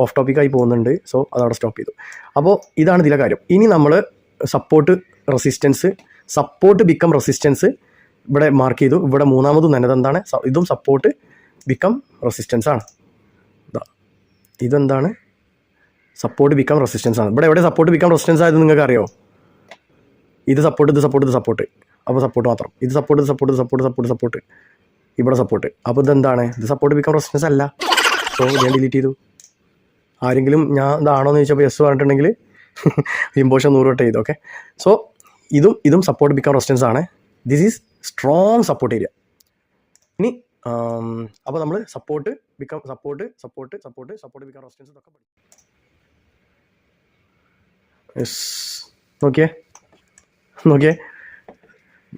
ഓഫ് ടോപ്പിക്കായി പോകുന്നുണ്ട്. സോ അതവിടെ സ്റ്റോപ്പ് ചെയ്തു. അപ്പോൾ ഇതാണ് ഇതിലെ കാര്യം. ഇനി നമ്മൾ support resistance support become resistance ഇവിടെ മാർക്ക് ചെയ്തു. ഇവിടെ മൂന്നാമതും തന്നെ എന്താണ് ഇതും സപ്പോർട്ട് ബിക്കം റെസിസ്റ്റൻസ് ആണ്. ഇതാ ഇതെന്താണ്? സപ്പോർട്ട് ബിക്കം റെസിസ്റ്റൻസ് ആണ്. ഇവിടെ എവിടെ സപ്പോർട്ട് ബിക്കം റെസിസ്റ്റൻസ് ആയത് നിങ്ങൾക്ക് അറിയോ ഇത് സപ്പോർട്ട് ഇത് സപ്പോർട്ട് ഇത് സപ്പോർട്ട് അപ്പോൾ സപ്പോർട്ട് മാത്രം. ഇത് സപ്പോർട്ട് ഇത് സപ്പോർട്ട് സപ്പോർട്ട് സപ്പോർട്ട് സപ്പോർട്ട് ഇവിടെ സപ്പോർട്ട് അപ്പോൾ ഇതെന്താണ്? ഇത് സപ്പോർട്ട് ബിക്കം റെസിസ്റ്റൻസ് അല്ല. സോ ഞാൻ ഡിലീറ്റ് ചെയ്തു. ആരെങ്കിലും ഞാൻ ഇതാണോ എന്ന് ചോദിച്ചപ്പോൾ യെസ് പറഞ്ഞിട്ടുണ്ടെങ്കിൽ ഇമ്പോഷൻ [laughs] നൂറ് വട്ടം ചെയ്തു ഓക്കെ സോ ഇതും ഇതും സപ്പോർട്ട് ബിക്കം റെസിസ്റ്റൻസ് ആണ്. This is strong support area ഇനി അപ്പോൾ നമ്മൾ support become support support support support become resistance ഇതൊക്കെ യെസ് നോക്കിയേ. നോക്കിയേ.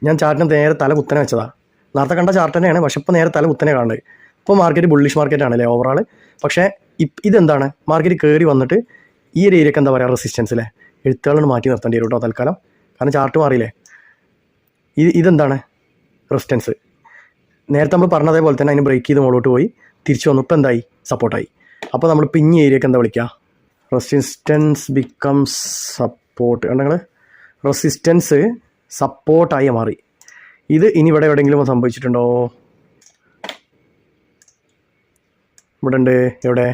ഞാൻ ചാർട്ടിന് നേരെ തല കുത്തനെ വെച്ചതാ. നേരത്തെ കണ്ട ചാർട്ട് തന്നെയാണ് പക്ഷെ ഇപ്പോൾ നേരെ തല കുത്തനെ കാണുന്നത്. ഇപ്പോൾ മാർക്കറ്റ് ബുള്ളിഷ് മാർക്കറ്റ് ആണല്ലേ ഓവറാൾ പക്ഷേ ഇതെന്താണ്? മാർക്കറ്റ് കയറി വന്നിട്ട് ഈ ഒരു ഏരിയക്ക് എന്താ പറയുക റെസിസ്റ്റൻസ് അല്ലേ എഴുത്തുകളാണ് മാറ്റി നിർത്തേണ്ടി വരും കേട്ടോ തൽക്കാലം. കാരണം ചാർട്ട് മാറിയില്ലേ? ഇത് ഇതെന്താണ്? റെസിസ്റ്റൻസ് നേരത്തെ നമ്മൾ പറഞ്ഞതേപോലെ തന്നെ അതിന് ബ്രേക്ക് ചെയ്ത് മുകളോട്ട് പോയി തിരിച്ചു വന്നു. ഇപ്പോൾ എന്തായി? സപ്പോർട്ടായി അപ്പോൾ നമ്മൾ പിഞ്ഞ ഏരിയക്ക് എന്താ വിളിക്കുക റെസിസ്റ്റൻസ് ബിക്കംസ് സപ്പോർട്ട് കണ്ടങ്ങൾ റെസിസ്റ്റൻസ് സപ്പോർട്ടായി മാറി. ഇത് ഇനി ഇവിടെ എവിടെയെങ്കിലും സംഭവിച്ചിട്ടുണ്ടോ? ഇവിടെ ഉണ്ട് എവിടെ?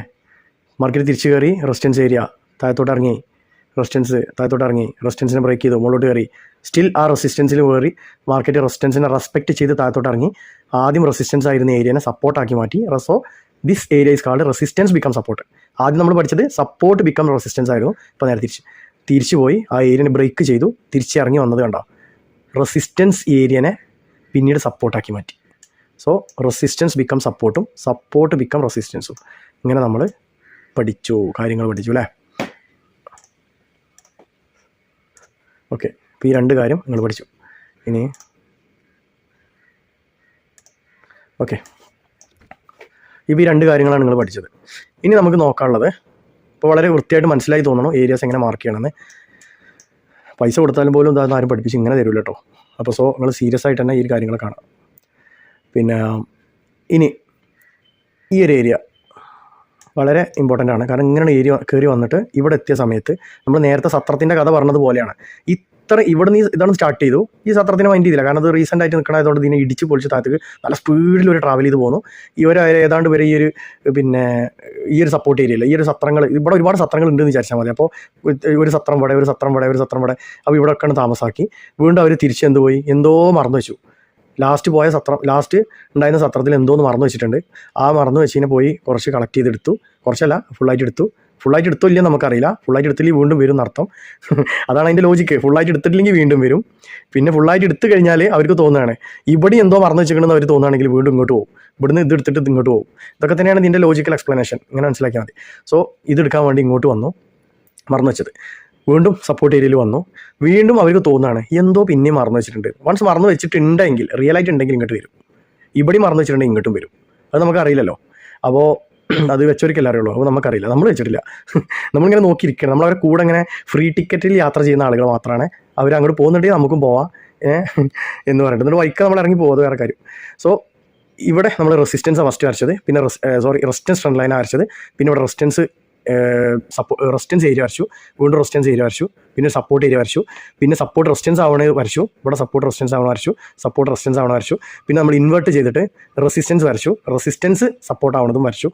മാർക്കറ്റ് തിരിച്ചു കയറി റെസ്റ്റൻസ് ഏരിയ താഴത്തോട്ട് ഇറങ്ങി. റെസ്റ്റൻസ് താഴത്തോട്ട് ഇറങ്ങി. റെസ്റ്റൻസിനെ ബ്രേക്ക് ചെയ്തു. മുകളിലോട്ട് കയറി. സ്റ്റിൽ ആ റെസിസ്റ്റൻസിൽ കയറി. മാർക്കറ്റ് റെസിസ്റ്റൻസിനെ റെസ്പെക്ട് ചെയ്ത് താഴത്തോട്ട് ഇറങ്ങി. ആദ്യം റെസിസ്റ്റൻസ് ആയിരുന്ന ഏരിയനെ സപ്പോർട്ടാക്കി മാറ്റി. Resso this area is called resistance become support ആദ്യം നമ്മൾ പഠിച്ചത് സപ്പോർട്ട് ബിക്കം റെസിസ്റ്റൻസ് ആയിരുന്നു. ഇപ്പോൾ നേരെ തിരിച്ച്. തിരിച്ചു പോയി ആ ഏരിയനെ ബ്രേക്ക് ചെയ്തു. തിരിച്ചിറങ്ങി വന്നത് കണ്ടോ? റെസിസ്റ്റൻസ് ഏരിയനെ പിന്നീട് സപ്പോർട്ടാക്കി മാറ്റി. സോ റെസിസ്റ്റൻസ് ബിക്കം സപ്പോർട്ടും സപ്പോർട്ട് ബിക്കം റെസിസ്റ്റൻസും ഇങ്ങനെ നമ്മൾ പഠിച്ചു കാര്യങ്ങൾ പഠിച്ചു അല്ലേ? ഓക്കെ അപ്പോൾ ഈ രണ്ട് കാര്യം നിങ്ങൾ പഠിച്ചു. ഇനി ഓക്കെ ഇപ്പോൾ ഈ രണ്ട് കാര്യങ്ങളാണ് നിങ്ങൾ പഠിച്ചത്. ഇനി നമുക്ക് നോക്കാനുള്ളത് ഇപ്പോൾ വളരെ വൃത്തിയായിട്ട് മനസ്സിലായി തോന്നണം ഏരിയാസ് എങ്ങനെ മാർക്ക് ചെയ്യണമെന്ന്. പൈസ കൊടുത്താലും പോലും ഇതാ ആരും പഠിപ്പിച്ച് ഇങ്ങനെ തരില്ല കേട്ടോ അപ്പോൾ സോ നിങ്ങൾ സീരിയസ് ആയിട്ട് തന്നെ ഈ കാര്യങ്ങൾ കാണാം. പിന്നെ ഇനി ഈ ഒരു ഏരിയ വളരെ ഇമ്പോർട്ടന്റ് ആണ്. കാരണം ഇങ്ങനെ ഏരിയ കയറി വന്നിട്ട് ഇവിടെ എത്തിയ സമയത്ത് നമ്മൾ നേരത്തെ സത്രത്തിന്റെ കഥ പറഞ്ഞതുപോലെയാണ് ഇത്ര ഇവിടെ നിന്ന് ഇതാണ് സ്റ്റാർട്ട് ചെയ്തു. ഈ സത്രത്തിന് മൈൻഡ് ചെയ്തില്ല. കാരണം അത് റീസെന്റ് ആയിട്ട് നിൽക്കണതുകൊണ്ട് ഇതിനെ ഇടിച്ച് പൊളിച്ച് താഴത്തേക്ക് നല്ല സ്പീഡിൽ ഒരു ട്രാവൽ ചെയ്ത് പോകുന്നു ഒരു ഏതാണ്ട് വരെ ഈ ഒരു പിന്നെ ഈ ഒരു സപ്പോർട്ട് ഏരിയയില്ല ഈ ഒരു സത്രങ്ങൾ ഇവിടെ ഒരുപാട് സത്രങ്ങൾ ഉണ്ടെന്ന് വിചാരിച്ചാൽ മതി. അപ്പോൾ ഒരു സത്രം ഇവിടെ ഒരു സത്രം ഇവിടെ ഒരു സത്രം ഇവിടെ അപ്പോൾ ഇവിടെ ഒക്കെയാണ് താമസാക്കി. വീണ്ടും അവർ തിരിച്ച് എന്ത് പോയി? എന്തോ മറന്നു വെച്ചു. ലാസ്റ്റ് പോയ സത്രം ലാസ്റ്റ് ഉണ്ടായിരുന്ന സത്രത്തിൽ എന്തോന്ന് മറന്നു വെച്ചിട്ടുണ്ട്. ആ മറന്നു വെച്ചതിനെ പോയി കുറച്ച് കളക്ട് ചെയ്തെടുത്തു. കുറച്ചല്ല ഫുള്ളായിട്ട് എടുത്തു. ഫുള്ളായിട്ട് എടുത്തോ ഇല്ലെന്ന് നമുക്കറിയില്ല. ഫുള്ളായിട്ട് എടുത്തില്ലെങ്കിൽ വീണ്ടും വരും എന്നർത്ഥം [laughs] അതാണ് അതിന്റെ ലോജിക്ക് ഫുള്ളായിട്ട് എടുത്തിട്ടില്ലെങ്കിൽ വീണ്ടും വരും. പിന്നെ ഫുള്ളായിട്ട് എടുത്തു കഴിഞ്ഞാൽ അവർക്ക് തോന്നുകയാണ് ഇവിടെ എന്തോ മറന്നു വെച്ചിട്ടുണ്ടെന്ന് അവർ തോന്നുകയാണെങ്കിൽ വീണ്ടും ഇങ്ങോട്ട് പോകും. ഇവിടുന്ന് ഇത് എടുത്തിട്ട് ഇങ്ങോട്ട് പോകും. ഇതൊക്കെ തന്നെയാണ് ഇതിന്റെ ലോജിക്കൽ എക്സ്പ്ലനേഷൻ ഇങ്ങനെ മനസ്സിലാക്കിയാൽ മതി. സോ ഇതെടുക്കാൻ വേണ്ടി ഇങ്ങോട്ട് വന്നു മറന്നു വെച്ചത്. വീണ്ടും സപ്പോർട്ട് ഏരിയയിൽ വന്നു. വീണ്ടും അവർക്ക് തോന്നുകയാണ് എന്തോ പിന്നെയും മറന്നു വെച്ചിട്ടുണ്ട്. വൺസ് മറന്നു വെച്ചിട്ടുണ്ടെങ്കിൽ റിയൽ ആയിട്ട് ഉണ്ടെങ്കിൽ ഇങ്ങോട്ട് വരും. ഇവിടെ മറന്നു വെച്ചിട്ടുണ്ടെങ്കിൽ ഇങ്ങോട്ടും വരും. അത് നമുക്കറിയില്ലല്ലോ. അപ്പോൾ [clears throat] അത് വെച്ചവർക്കല്ലേ അറിയുള്ളൂ. അപ്പോൾ നമുക്കറിയില്ല. നമ്മൾ വെച്ചിട്ടില്ല. [laughs] നമ്മളിങ്ങനെ നോക്കിയിരിക്കണം നമ്മളവരെ കൂടെ ഇങ്ങനെ ഫ്രീ ടിക്കറ്റിൽ യാത്ര ചെയ്യുന്ന ആളുകൾ മാത്രമാണ് അവർ അങ്ങോട്ട് പോകുന്നുണ്ടെങ്കിൽ നമുക്കും പോവാം. [laughs] എന്ന് പറയുന്നത് എന്നിട്ട് വൈക്ക നമ്മൾ ഇറങ്ങി പോകാതെ വേറെ കാര്യം. സോ ഇവിടെ നമ്മൾ റെസിസ്റ്റൻസ് ഫസ്റ്റ് വരച്ചത്. പിന്നെ സോറി റെസിസ്റ്റൻസ് ഫ്രണ്ട് ലൈൻ വരച്ചത്. പിന്നെ ഇവിടെ റെസിസ്റ്റൻസ് സപ്പോ റെസ്റ്റൻസ് ഏരിയ വരച്ചു. വീണ്ടും റെസ്റ്റൻസ് ഏരിയ വരച്ചു. പിന്നെ സപ്പോർട്ട് ഏരിയ വരച്ചു. പിന്നെ സപ്പോർട്ട് റെസ്റ്റൻസ് ആവണ വരച്ചു. ഇവിടെ സപ്പോർട്ട് റെസ്റ്റൻസ് ആവണ വരച്ചു. സപ്പോർട്ട് റെസ്റ്റൻസ് ആവണ വരച്ചു. പിന്നെ നമ്മൾ ഇൻവേർട്ട് ചെയ്തിട്ട് റെസിസ്റ്റൻസ് വരച്ചു. റെസിസ്റ്റൻസ് സപ്പോർട്ട് ആവണതും വരച്ചു.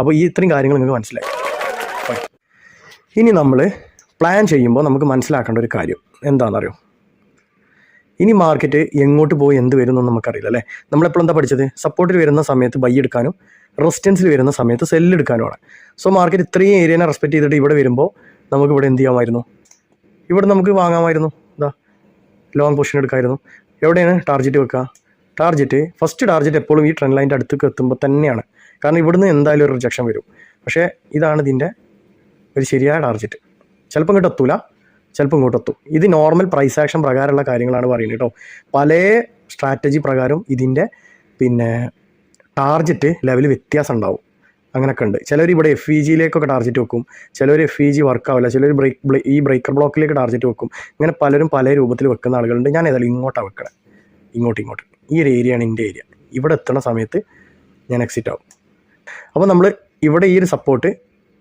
അപ്പോൾ ഈ ഇത്രയും കാര്യങ്ങൾ നിങ്ങൾക്ക് മനസ്സിലായി. ഇനി നമ്മൾ പ്ലാൻ ചെയ്യുമ്പോൾ നമുക്ക് മനസ്സിലാക്കേണ്ട ഒരു കാര്യം എന്താണെന്നറിയോ? ഇനി മാർക്കറ്റ് എങ്ങോട്ട് പോയി എന്ത് വരും എന്നൊന്നും നമുക്കറിയില്ല അല്ലേ? നമ്മളെപ്പോഴും എന്താ പഠിച്ചത് സപ്പോർട്ടിൽ വരുന്ന സമയത്ത് ബൈ എടുക്കാനും റെസിസ്റ്റൻസിൽ വരുന്ന സമയത്ത് സെല്ല് എടുക്കാനുമാണ്. സോ മാർക്കറ്റ് ഇത്രയും ഏരിയനെ റെസ്പെക്ട് ചെയ്തിട്ട് ഇവിടെ വരുമ്പോൾ നമുക്ക് ഇവിടെ എന്ത് ചെയ്യാമായിരുന്നു? ഇവിടെ നമുക്ക് വാങ്ങാമായിരുന്നു. എന്താ ലോങ് പൊസിഷൻ എടുക്കാമായിരുന്നു എവിടെയാണ് ടാർജറ്റ് വെക്കുക ടാർജറ്റ് ഫസ്റ്റ് ടാർജറ്റ് എപ്പോഴും ഈ ട്രെൻഡ് ലൈന്റെ അടുത്തേക്ക് എത്തുമ്പോൾ തന്നെയാണ്. കാരണം ഇവിടുന്ന് എന്തായാലും ഒരു റിജക്ഷൻ വരും. പക്ഷേ ഇതാണ് ഇതിന്റെ ഒരു ശരിയായ ടാർജറ്റ് ചിലപ്പോൾ ഇങ്ങോട്ട് എത്തൂല. ചിലപ്പോൾ ഇങ്ങോട്ട് എത്തും. ഇത് നോർമൽ പ്രൈസ് ആക്ഷൻ പ്രകാരമുള്ള കാര്യങ്ങളാണ് പറയുന്നത് കേട്ടോ. പല സ്ട്രാറ്റജി പ്രകാരം ഇതിന്റെ പിന്നെ ടാർഗറ്റ് ലെവൽ വ്യത്യാസം ഉണ്ടാവും അങ്ങനെയൊക്കെ ഉണ്ട് ചിലർ ഇവിടെ എഫ് ഇ ജിയിലേക്കൊക്കെ ടാർജറ്റ് വെക്കും. ചിലർ എഫ് ഇ ജി വർക്ക് ആവില്ല. ചിലർ ബ്രേക്ക് ഈ ബ്രേക്കർ ബ്ലോക്കിലേക്ക് ടാർജറ്റ് വെക്കും. ഇങ്ങനെ പലരും പല രൂപത്തിൽ വെക്കുന്ന ആളുകളുണ്ട്. ഞാൻ ഏതായാലും ഇങ്ങോട്ടാണ് വെക്കണേ. ഇങ്ങോട്ട് ഇങ്ങോട്ട്. ഈ ഒരു ഏരിയയാണ് എന്റെ ഏരിയ ഇവിടെ എത്തുന്ന സമയത്ത് ഞാൻ എക്സിറ്റ് ആവും. അപ്പോൾ നമ്മൾ ഇവിടെ ഈ ഒരു സപ്പോർട്ട്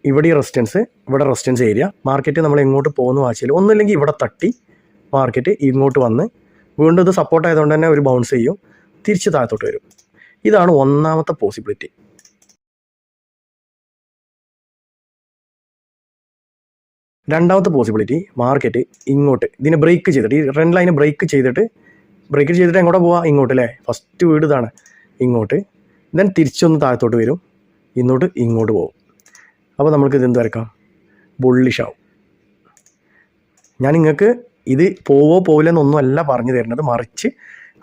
ഇവിടെ ഈ റെസിസ്റ്റൻസ് ഇവിടെ റെസിസ്റ്റൻസ് ഏരിയ മാർക്കറ്റ് നമ്മൾ എങ്ങോട്ട് പോകുന്ന വാച്ചാൽ ഒന്നുമില്ലെങ്കിൽ ഇവിടെ തട്ടി മാർക്കറ്റ് ഇങ്ങോട്ട് വന്ന് വീണ്ടും ഇത് സപ്പോർട്ട് ആയതുകൊണ്ട് തന്നെ ഒരു ബൗൺസ് ചെയ്യും. തിരിച്ച് താഴത്തോട്ട് വരും. ഇതാണ് ഒന്നാമത്തെ പോസിബിലിറ്റി രണ്ടാമത്തെ പോസിബിലിറ്റി മാർക്കറ്റ് ഇങ്ങോട്ട്. ഇതിനെ ബ്രേക്ക് ചെയ്തിട്ട് ഈ ട്രെൻഡ് ലൈനെ ബ്രേക്ക് ചെയ്തിട്ട് ബ്രേക്ക് ചെയ്തിട്ട് എങ്ങോട്ട് പോവാ? ഇങ്ങോട്ട് അല്ലേ? ഫസ്റ്റ് വീട് ഇതാണ്. ഇങ്ങോട്ട്. ദെൻ തിരിച്ചൊന്ന് താഴത്തോട്ട് വരും. ഇങ്ങോട്ട് ഇങ്ങോട്ട് പോകും. അപ്പോൾ നമുക്ക് എന്ത് വരക്കാം? ബുള്ളിഷാവും ഞാൻ നിങ്ങൾക്ക് ഇത് പോവോ പോവില്ല എന്നൊന്നും അല്ല പറഞ്ഞു തരുന്നത്. മറിച്ച്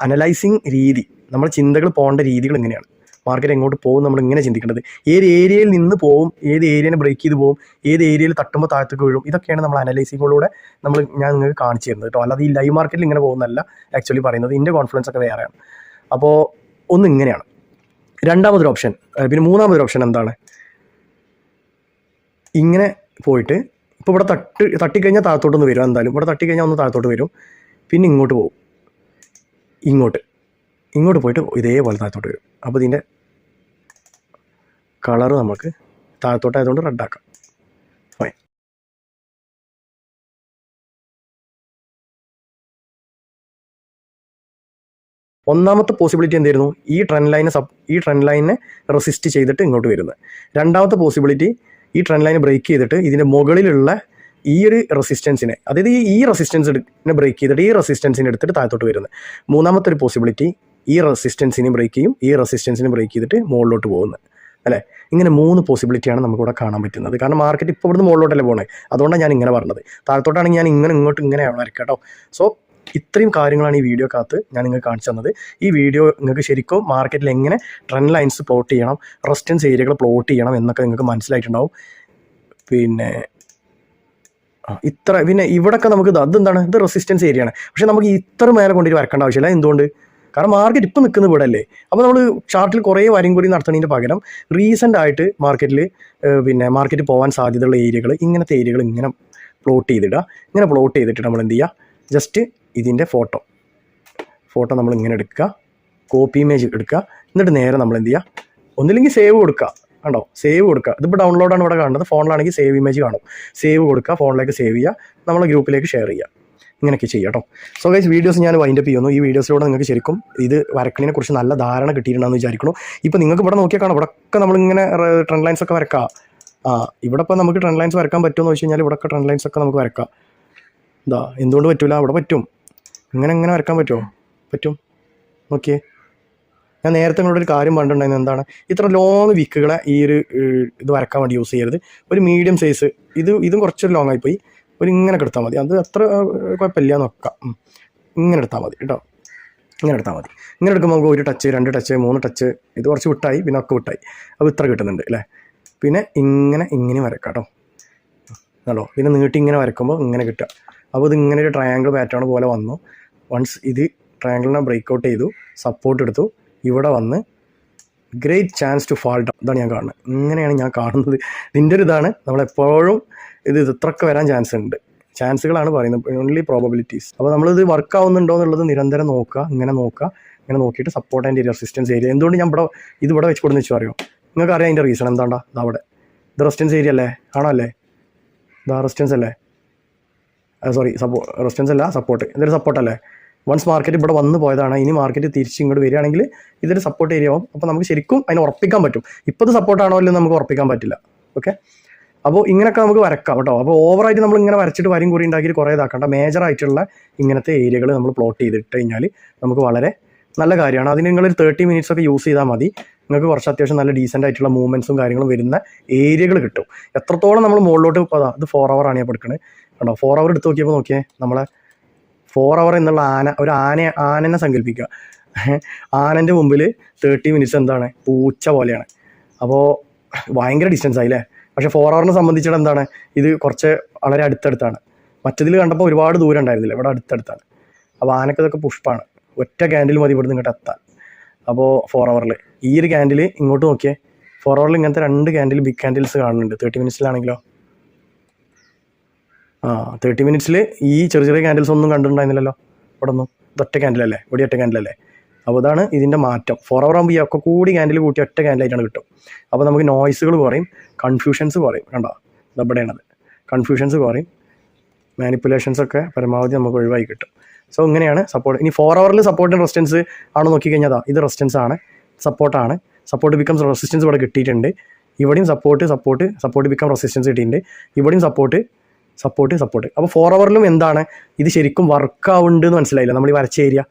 അനലൈസിങ് രീതി. നമ്മൾ ചിന്തകൾ പോകേണ്ട രീതികൾ എങ്ങനെയാണ് മാർക്കറ്റ് എങ്ങോട്ട് പോകും നമ്മൾ ഇങ്ങനെ ചിന്തിക്കേണ്ടത്. ഏത് ഏരിയയിൽ നിന്ന് പോകും ഏത് ഏരിയനെ ബ്രേക്ക് ചെയ്ത് പോകും ഏത് ഏരിയയിൽ തട്ടുമ്പോൾ താഴത്തേക്ക് വീഴും ഇതൊക്കെയാണ് നമ്മൾ അനലൈസിങ്ങിലൂടെ നമ്മൾ ഞാൻ നിങ്ങൾക്ക് കാണിച്ചു തരുന്നത് കേട്ടോ. അല്ലാതെ ഈ ലൈവ് മാർക്കറ്റിൽ ഇങ്ങനെ പോകുന്നതല്ല ആക്ച്വലി പറയുന്നത്. ഇതിന്റെ കോൺഫിഡൻസ് ഒക്കെ വേറെയാണ്. അപ്പോൾ ഒന്ന് ഇങ്ങനെയാണ്. രണ്ടാമതൊരു ഓപ്ഷൻ പിന്നെ മൂന്നാമതൊരു ഓപ്ഷൻ എന്താണ്? ഇങ്ങനെ പോയിട്ട് ഇപ്പോൾ ഇവിടെ തട്ട് തട്ടിക്കഴിഞ്ഞാൽ താഴത്തോട്ടൊന്ന് വരും എന്തായാലും. ഇവിടെ തട്ടിക്കഴിഞ്ഞാൽ ഒന്ന് താഴത്തോട്ട് വരും. പിന്നെ ഇങ്ങോട്ട് പോകും. ഇങ്ങോട്ട്. ഇങ്ങോട്ട് പോയിട്ട് ഇതേപോലെ താഴത്തോട്ട് വരും. അപ്പോൾ ഇതിന്റെ കളർ നമുക്ക് താഴത്തോട്ടായതുകൊണ്ട് റെഡാക്കാം ഫൈൻ ഒന്നാമത്തെ പോസിബിലിറ്റി എന്തായിരുന്നു? ഈ ട്രെൻഡ് ലൈനെ സബ് ഈ ട്രെൻഡ് ലൈനെ റെസിസ്റ്റ് ചെയ്തിട്ട് ഇങ്ങോട്ട് വരുന്നത്. രണ്ടാമത്തെ പോസിബിലിറ്റി ഈ ട്രെൻഡ് ലൈനെ ബ്രേക്ക് ചെയ്തിട്ട് ഇതിന്റെ മുകളിലുള്ള ഈ ഒരു റെസിസ്റ്റൻസിനെ അതായത് ഈ ഈ റെസിസ്റ്റൻസിനെ ബ്രേക്ക് ചെയ്തിട്ട് ഈ റെസിസ്റ്റൻസിനെ എടുത്തിട്ട് താഴത്തോട്ട് വരുന്നത്. മൂന്നാമത്തെ ഒരു പോസിബിലിറ്റി ഈ റെസിസ്റ്റൻസിനെ ബ്രേക്ക് ചെയ്യും. ഈ റെസിസ്റ്റൻസിനെ ബ്രേക്ക് ചെയ്തിട്ട് മുകളിലോട്ട് പോകുന്നത്. അല്ലേ? ഇങ്ങനെ മൂന്ന് പോസിബിലിറ്റിയാണ് നമുക്കിവിടെ കാണാൻ പറ്റുന്നത്. കാരണം മാർക്കറ്റ് ഇപ്പോൾ ഇവിടുന്ന് മുകളിലോട്ടല്ലേ പോകണേ അതുകൊണ്ടാണ് ഞാൻ ഇങ്ങനെ പറഞ്ഞത്. താഴത്തോട്ടാണെങ്കിൽ ഞാൻ ഇങ്ങനെ ഇങ്ങോട്ട് ഇങ്ങനെ വരയ്ക്കാം കേട്ടോ. സോ ഇത്രയും കാര്യങ്ങളാണ് ഈ വീഡിയോക്കകത്ത് ഞാൻ നിങ്ങൾക്ക് കാണിച്ചു തന്നത്. ഈ വീഡിയോ നിങ്ങൾക്ക് ശരിക്കും മാർക്കറ്റിൽ എങ്ങനെ ട്രെൻഡ് ലൈൻസ് പ്ലോട്ട് ചെയ്യണം റെസ്റ്റൻസ് ഏരിയകൾ പ്ലോട്ട് ചെയ്യണം എന്നൊക്കെ നിങ്ങൾക്ക് മനസ്സിലായിട്ടുണ്ടാവും. പിന്നെ ഇത്ര പിന്നെ ഇവിടൊക്കെ നമുക്ക് അതെന്താണ്? ഇത് റെസിസ്റ്റൻസ് ഏരിയയാണ് പക്ഷേ നമുക്ക് ഇത്ര മേലെ കൊണ്ടിട്ട് വരക്കേണ്ട ആവശ്യമില്ല. എന്തുകൊണ്ട്? കാരണം മാർക്കറ്റ് ഇപ്പം നിൽക്കുന്ന ഇവിടെ അല്ലേ അപ്പോൾ നമ്മൾ ചാർട്ടിൽ കുറേ വരും കൂടി നടത്തുന്നതിന്റെ പകരം റീസെന്റ് ആയിട്ട് മാർക്കറ്റിൽ പിന്നെ മാർക്കറ്റ് പോകാൻ സാധ്യതയുള്ള ഏരിയകൾ ഇങ്ങനത്തെ ഏരിയകൾ ഇങ്ങനെ പ്ലോട്ട് ചെയ്തിടുക. ഇങ്ങനെ പ്ലോട്ട് ചെയ്തിട്ട് നമ്മൾ എന്ത് ചെയ്യുക? ജസ്റ്റ് ഇതിന്റെ ഫോട്ടോ ഫോട്ടോ നമ്മൾ ഇങ്ങനെ എടുക്കുക. കോപ്പി ഇമേജ് എടുക്കുക. എന്നിട്ട് നേരെ നമ്മൾ എന്ത് ചെയ്യുക? ഒന്നില്ലെങ്കിൽ സേവ് കൊടുക്കുക. കണ്ടോ? സേവ് കൊടുക്കുക. ഇതിപ്പോൾ ഡൗൺലോഡാണ് ഇവിടെ കാണുന്നത്. ഫോണിലാണെങ്കിൽ സേവ് ഇമേജ് കാണും. സേവ് കൊടുക്കുക. ഫോണിലേക്ക് സേവ് ചെയ്യുക. നമ്മളെ ഗ്രൂപ്പിലേക്ക് ഷെയർ ചെയ്യുക. ഇങ്ങനെയൊക്കെ ചെയ്യുക കേട്ടോ. സോ ഗൈസ് വീഡിയോസ് ഞാൻ വൈൻഡപ്പ് ചെയ്യുന്നു. ഈ വീഡിയോസിലൂടെ നിങ്ങൾക്ക് ശരിക്കും ഇത് വരക്കണിനെ കുറിച്ച് നല്ല ധാരണ കിട്ടിയിട്ടുണ്ടെന്ന് വിചാരിക്കുന്നു. ഇപ്പോൾ നിങ്ങൾക്ക് ഇവിടെ നോക്കിയാൽ കാണാം. ഇവിടെയൊക്കെ നമ്മളിങ്ങനെ ട്രെൻഡ് ലൈൻസ് ഒക്കെ വരക്കാം. ആ ഇവിടെ ഇപ്പോൾ നമുക്ക് ട്രെൻഡ് ലൈൻസ് വരക്കാൻ പറ്റുമെന്ന് വെച്ച് കഴിഞ്ഞാൽ ഇവിടെയൊക്കെ ട്രെൻഡ് ലൈൻസ് ഒക്കെ നമുക്ക് വരക്കാം. ഇതാ എന്തുകൊണ്ട് പറ്റൂല? അവിടെ പറ്റും. ഇങ്ങനെ ഇങ്ങനെ വരക്കാൻ പറ്റുമോ? പറ്റും. ഓക്കെ ഞാൻ നേരത്തെ നിങ്ങളോട് ഒരു കാര്യം പറഞ്ഞിട്ടുണ്ടായിരുന്നത് എന്താണ്? ഇത്ര ലോങ് വിക്കുകളെ ഈ ഒരു ഇത് വരക്കാൻ വേണ്ടി യൂസ് ചെയ്യരുത്. ഒരു മീഡിയം സൈസ് ഇത് ഇതും കുറച്ചൊരു ലോങ് ആയിപ്പോയി. ഒരു ഇങ്ങനെ എടുത്താൽ മതി. അത് അത്ര കുഴപ്പമില്ല നോക്കാം ഇങ്ങനെ എടുത്താൽ മതി കേട്ടോ. ഇങ്ങനെ എടുത്താൽ മതി. ഇങ്ങനെ എടുക്കുമ്പോൾ നമുക്ക് ഒരു ടച്ച് രണ്ട് ടച്ച് മൂന്ന് ടച്ച് ഇത് കുറച്ച് വിട്ടായി പിന്നെ ഒക്കെ വിട്ടായി. അപ്പോൾ ഇത്ര കിട്ടുന്നുണ്ട് അല്ലേ? പിന്നെ ഇങ്ങനെ ഇങ്ങനെ വരക്കാം കേട്ടോ. ആണോ പിന്നെ നീട്ടി ഇങ്ങനെ വരക്കുമ്പോൾ ഇങ്ങനെ കിട്ടുക. അപ്പോൾ ഇത് ഇങ്ങനെ ഒരു ട്രയാങ്കിൾ പാറ്റേൺ പോലെ വന്നു. വൺസ് ഇത് ട്രയാങ്കിളിനെ ബ്രേക്ക് ഔട്ട് ചെയ്തു സപ്പോർട്ട് എടുത്തു ഇവിടെ വന്ന് great chance to fall down ഇതാണ് ഞാൻ കാണുന്നത്. ഇങ്ങനെയാണ് ഞാൻ കാണുന്നത്. ഇതിന്റെ ഒരു ഇതാണ്. നമ്മളെപ്പോഴും ഇത് ഇത്രക്ക് വരാൻ ചാൻസ് ഉണ്ട്. ചാൻസുകളാണ് പറയുന്നത്. ഓൺലി പ്രോബബിലിറ്റീസ് അപ്പോൾ നമ്മളിത് വർക്ക് ആവുന്നുണ്ടോ എന്നുള്ളത് നിരന്തരം നോക്കുക. ഇങ്ങനെ നോക്കുക. ഇങ്ങനെ നോക്കിയിട്ട് സപ്പോർട്ട് ആൻഡ് റെസിസ്റ്റൻസ് ഏരിയ എന്തുകൊണ്ട് ഞാൻ ഇവിടെ ഇത് ഇവിടെ വെച്ച് കൊടുന്ന് വെച്ച് നിങ്ങൾക്ക് അറിയാം അതിന്റെ റീസൺ എന്താണ്ടാ? അവിടെ. ഇത് റെസിസ്റ്റൻസ് ഏരിയ അല്ലേ? ആണോ അല്ലേ? ഇതാ റെസിസ്റ്റൻസ് അല്ലേ? സോറി സപ്പോ റെസിസ്റ്റൻസ് അല്ല സപ്പോർട്ട് ഇതൊരു സപ്പോർട്ട് അല്ലേ? വൺസ് മാർക്കറ്റ് ഇവിടെ വന്നു പോയതാണ് ഇനി മാർക്കറ്റ് തിരിച്ച് ഇങ്ങോട്ട് വരികയാണെങ്കിൽ ഇതൊരു സപ്പോർട്ട് ഏരിയ ആവും. അപ്പോൾ നമുക്ക് ശരിക്കും അതിനെ ഉറപ്പിക്കാൻ പറ്റും. ഇപ്പോൾ ഇത് സപ്പോർട്ടാണോ അല്ലെന്ന് നമുക്ക് ഉറപ്പിക്കാൻ പറ്റില്ല. ഓക്കെ അപ്പോൾ ഇങ്ങനെയൊക്കെ നമുക്ക് വരക്കാം കേട്ടോ. അപ്പോൾ ഓവറായിട്ട് നമ്മൾ ഇങ്ങനെ വരച്ചിട്ട് വരും കുറി ഉണ്ടാക്കി കുറേ ഇതാക്കണ്ട മേജർ ആയിട്ടുള്ള ഇങ്ങനത്തെ ഏരിയകൾ നമ്മൾ പ്ലോട്ട് ചെയ്തിട്ട് കഴിഞ്ഞാൽ നമുക്ക് വളരെ നല്ല കാര്യമാണ്. അതിന് നിങ്ങളൊരു തേർട്ടി മിനിറ്റ്സ് ഒക്കെ യൂസ് ചെയ്താൽ മതി. നിങ്ങൾക്ക് കുറച്ച് അത്യാവശ്യം നല്ല ഡീസന്റ് ആയിട്ടുള്ള മൂവ്മെന്റ്സും കാര്യങ്ങളും വരുന്ന ഏരിയകൾ കിട്ടും. എത്രത്തോളം നമ്മൾ മുകളിലോട്ട് ഇപ്പോൾ അതാ ഇത് ഫോർ ആണ് ഞാൻ എടുക്കുന്നത് കണ്ടോ? ഫോർ അവർ എടുത്ത് നോക്കിയപ്പോൾ നോക്കിയേ നമ്മളെ ഫോർ അവർ എന്നുള്ള ആന ഒരു ആന ആനനെ സങ്കല്പിക്കുക ആനന്റെ മുമ്പിൽ തേർട്ടി മിനിറ്റ്സ് എന്താണ്? പൂച്ച പോലെയാണ്. അപ്പോൾ ഭയങ്കര ഡിസ്റ്റൻസ് ആയില്ലേ? പക്ഷേ ഫോർ അവറിനെ സംബന്ധിച്ചിട്ട് എന്താണ്? ഇത് കുറച്ച് വളരെ അടുത്തടുത്താണ്. മറ്റതിൽ കണ്ടപ്പോൾ ഒരുപാട് ദൂരം ഉണ്ടായിരുന്നില്ല. ഇവിടെ അടുത്തടുത്താണ്. അപ്പോൾ ആനക്ക് ഇതൊക്കെ പുഷ്പമാണ് ഒറ്റ ക്യാൻഡിൽ മതി ഇവിടുന്ന് ഇങ്ങോട്ട് എത്താൻ. അപ്പോൾ ഫോർ അവറിൽ ഈ ഒരു ക്യാൻഡിൽ ഇങ്ങോട്ട് നോക്കിയേ. ഫോർ അവറിൽ ഇങ്ങനത്തെ രണ്ട് ക്യാൻഡിൽ ബിഗ് ക്യാൻഡിൽസ് കാണുന്നുണ്ട്. തേർട്ടി മിനിറ്റ്സിലാണെങ്കിലോ ആ തേർട്ടി മിനിറ്റ്സിൽ ഈ ചെറിയ ചെറിയ ക്യാൻഡിൽസ് ഒന്നും കണ്ടിട്ടുണ്ടായിരുന്നില്ലല്ലോ. ഇവിടെ ഒന്നും ഇതൊറ്റ ക്യാൻഡിലല്ലേ ഇവിടെ ഒറ്റ ക്യാൻഡിലല്ലേ അപ്പോൾ അതാണ് ഇതിന്റെ മാറ്റം. ഫോർ അവർ ആകുമ്പോൾ ഈ ഒക്കെ കൂടി ക്യാൻഡിൽ കൂട്ടി ഒറ്റ ക്യാൻഡിലായിട്ടാണ് കിട്ടും. അപ്പോൾ നമുക്ക് നോയ്സുകൾ കുറയും കൺഫ്യൂഷൻസ് കുറയും കണ്ടോ? ഇതെവിടെയാണത് കൺഫ്യൂഷൻസ് കുറയും മാനിപ്പുലേഷൻസ് ഒക്കെ പരമാവധി നമുക്ക് ഒഴിവായി കിട്ടും. സോ ഇങ്ങനെയാണ് സപ്പോർട്ട് ഇനി ഫോർ അവറിൽ സപ്പോർട്ട് ആൻഡ് റെസിസ്റ്റൻസ് ആണോ നോക്കിക്കഴിഞ്ഞാൽ ഇത് റെസിസ്റ്റൻസ് ആണ് സപ്പോർട്ടാണ് സപ്പോർട്ട് ബിക്കംസ് റെസിസ്റ്റൻസ് ഇവിടെ കിട്ടിയിട്ടുണ്ട്. ഇവിടെയും support support support become resistance കിട്ടിയിട്ടുണ്ട്. ഇവിടെയും സപ്പോർട്ട് സപ്പോർട്ട് സപ്പോർട്ട് അപ്പോൾ ഫോർ അവറിലും എന്താണ്? ഇത് ശരിക്കും വർക്ക് ആവുന്നുണ്ട് എന്ന് മനസ്സിലായില്ല. നമ്മൾ ഈ വരച്ച ഏരിയ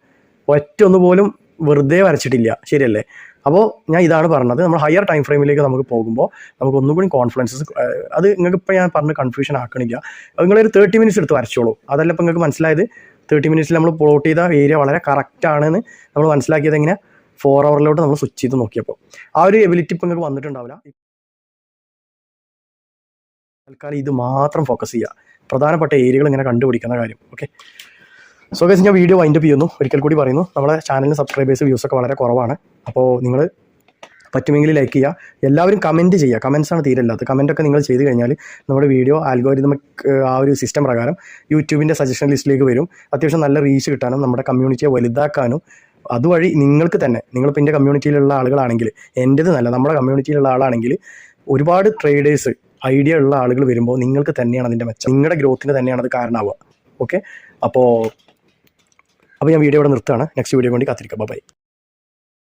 ഒറ്റ ഒന്ന് പോലും വെറുതെ വരച്ചിട്ടില്ല. ശരിയല്ലേ? അപ്പോൾ ഞാൻ ഇതാണ് പറഞ്ഞത്. നമ്മൾ ഹയർ ടൈം ഫ്രെയിമിലേക്ക് നമുക്ക് പോകുമ്പോൾ നമുക്ക് ഒന്നും കൂടി കോൺഫിഡൻസസ് അത് നിങ്ങൾക്ക് ഇപ്പോൾ ഞാൻ പറഞ്ഞ് കൺഫ്യൂഷൻ ആക്കണില്ല. നിങ്ങളൊരു തേർട്ടി മിനിറ്റ്സ് എടുത്ത് വരച്ചോളൂ. അതല്ല ഇപ്പോൾ നിങ്ങൾക്ക് മനസ്സിലായത്? തേർട്ടി മിനിറ്റ്സിൽ നമ്മൾ പ്ലോട്ട് ചെയ്ത ഏരിയ വളരെ കറക്റ്റ് ആണെന്ന് നമ്മൾ മനസ്സിലാക്കിയത് എങ്ങനെ ഫോർ അവറിലോട്ട് നമ്മൾ സ്വിച്ച് ചെയ്ത് നോക്കിയപ്പോൾ ആ ഒരു എബിലിറ്റി ഇപ്പം നിങ്ങൾക്ക് വന്നിട്ടുണ്ടാവില്ല. തൽക്കാലം ഇത് മാത്രം ഫോക്കസ് ചെയ്യുക പ്രധാനപ്പെട്ട ഏരിയകൾ ഇങ്ങനെ കണ്ടുപിടിക്കുന്ന കാര്യം ഓക്കെ സോ ഗൈസ് ഞാൻ വീഡിയോ വൈൻഡപ്പ് ചെയ്യുന്നു. ഒരിക്കൽ കൂടി പറയുന്നു നമ്മളെ ചാനലിന് സബ്സ്ക്രൈബേഴ്സ് വ്യൂസ് ഒക്കെ വളരെ കുറവാണ്. അപ്പോൾ നിങ്ങൾ പറ്റുമെങ്കിൽ ലൈക്ക് ചെയ്യുക എല്ലാവരും കമന്റ് ചെയ്യുക കമൻസ് ആണ് തീരെ ഇല്ലാത്തത്. കമന്റ് ഒക്കെ നിങ്ങൾ ചെയ്ത് കഴിഞ്ഞാൽ നമ്മുടെ വീഡിയോ ആൽഗോരിതമിക് ആ ഒരു സിസ്റ്റം പ്രകാരം യൂട്യൂബിന്റെ സജഷൻ ലിസ്റ്റിലേക്ക് വരും. അത്യാവശ്യം നല്ല റീച്ച് കിട്ടാനും നമ്മുടെ കമ്മ്യൂണിറ്റിയെ വലുതാക്കാനും അതുവഴി നിങ്ങൾക്ക് തന്നെ നിങ്ങളിപ്പോൾ എന്റെ കമ്മ്യൂണിറ്റിയിലുള്ള ആളുകളാണെങ്കിൽ എന്റേത് നല്ല നമ്മുടെ കമ്മ്യൂണിറ്റിയിലുള്ള ആളാണെങ്കിൽ ഒരുപാട് ട്രേഡേഴ്സ് ഐഡിയ ഉള്ള ആളുകൾ വരുമ്പോൾ നിങ്ങൾക്ക് തന്നെയാണ് അതിന്റെ മെച്ചം. നിങ്ങളുടെ ഗ്രോത്തിന് തന്നെയാണ് അത് കാരണമാവുക ഓക്കെ അപ്പോൾ അപ്പോൾ ഞാൻ വീഡിയോ ഇവിടെ നിർത്തുകയാണ്. നെക്സ്റ്റ് വീഡിയോ വേണ്ടി കാത്തിരിക്കാം. ബൈ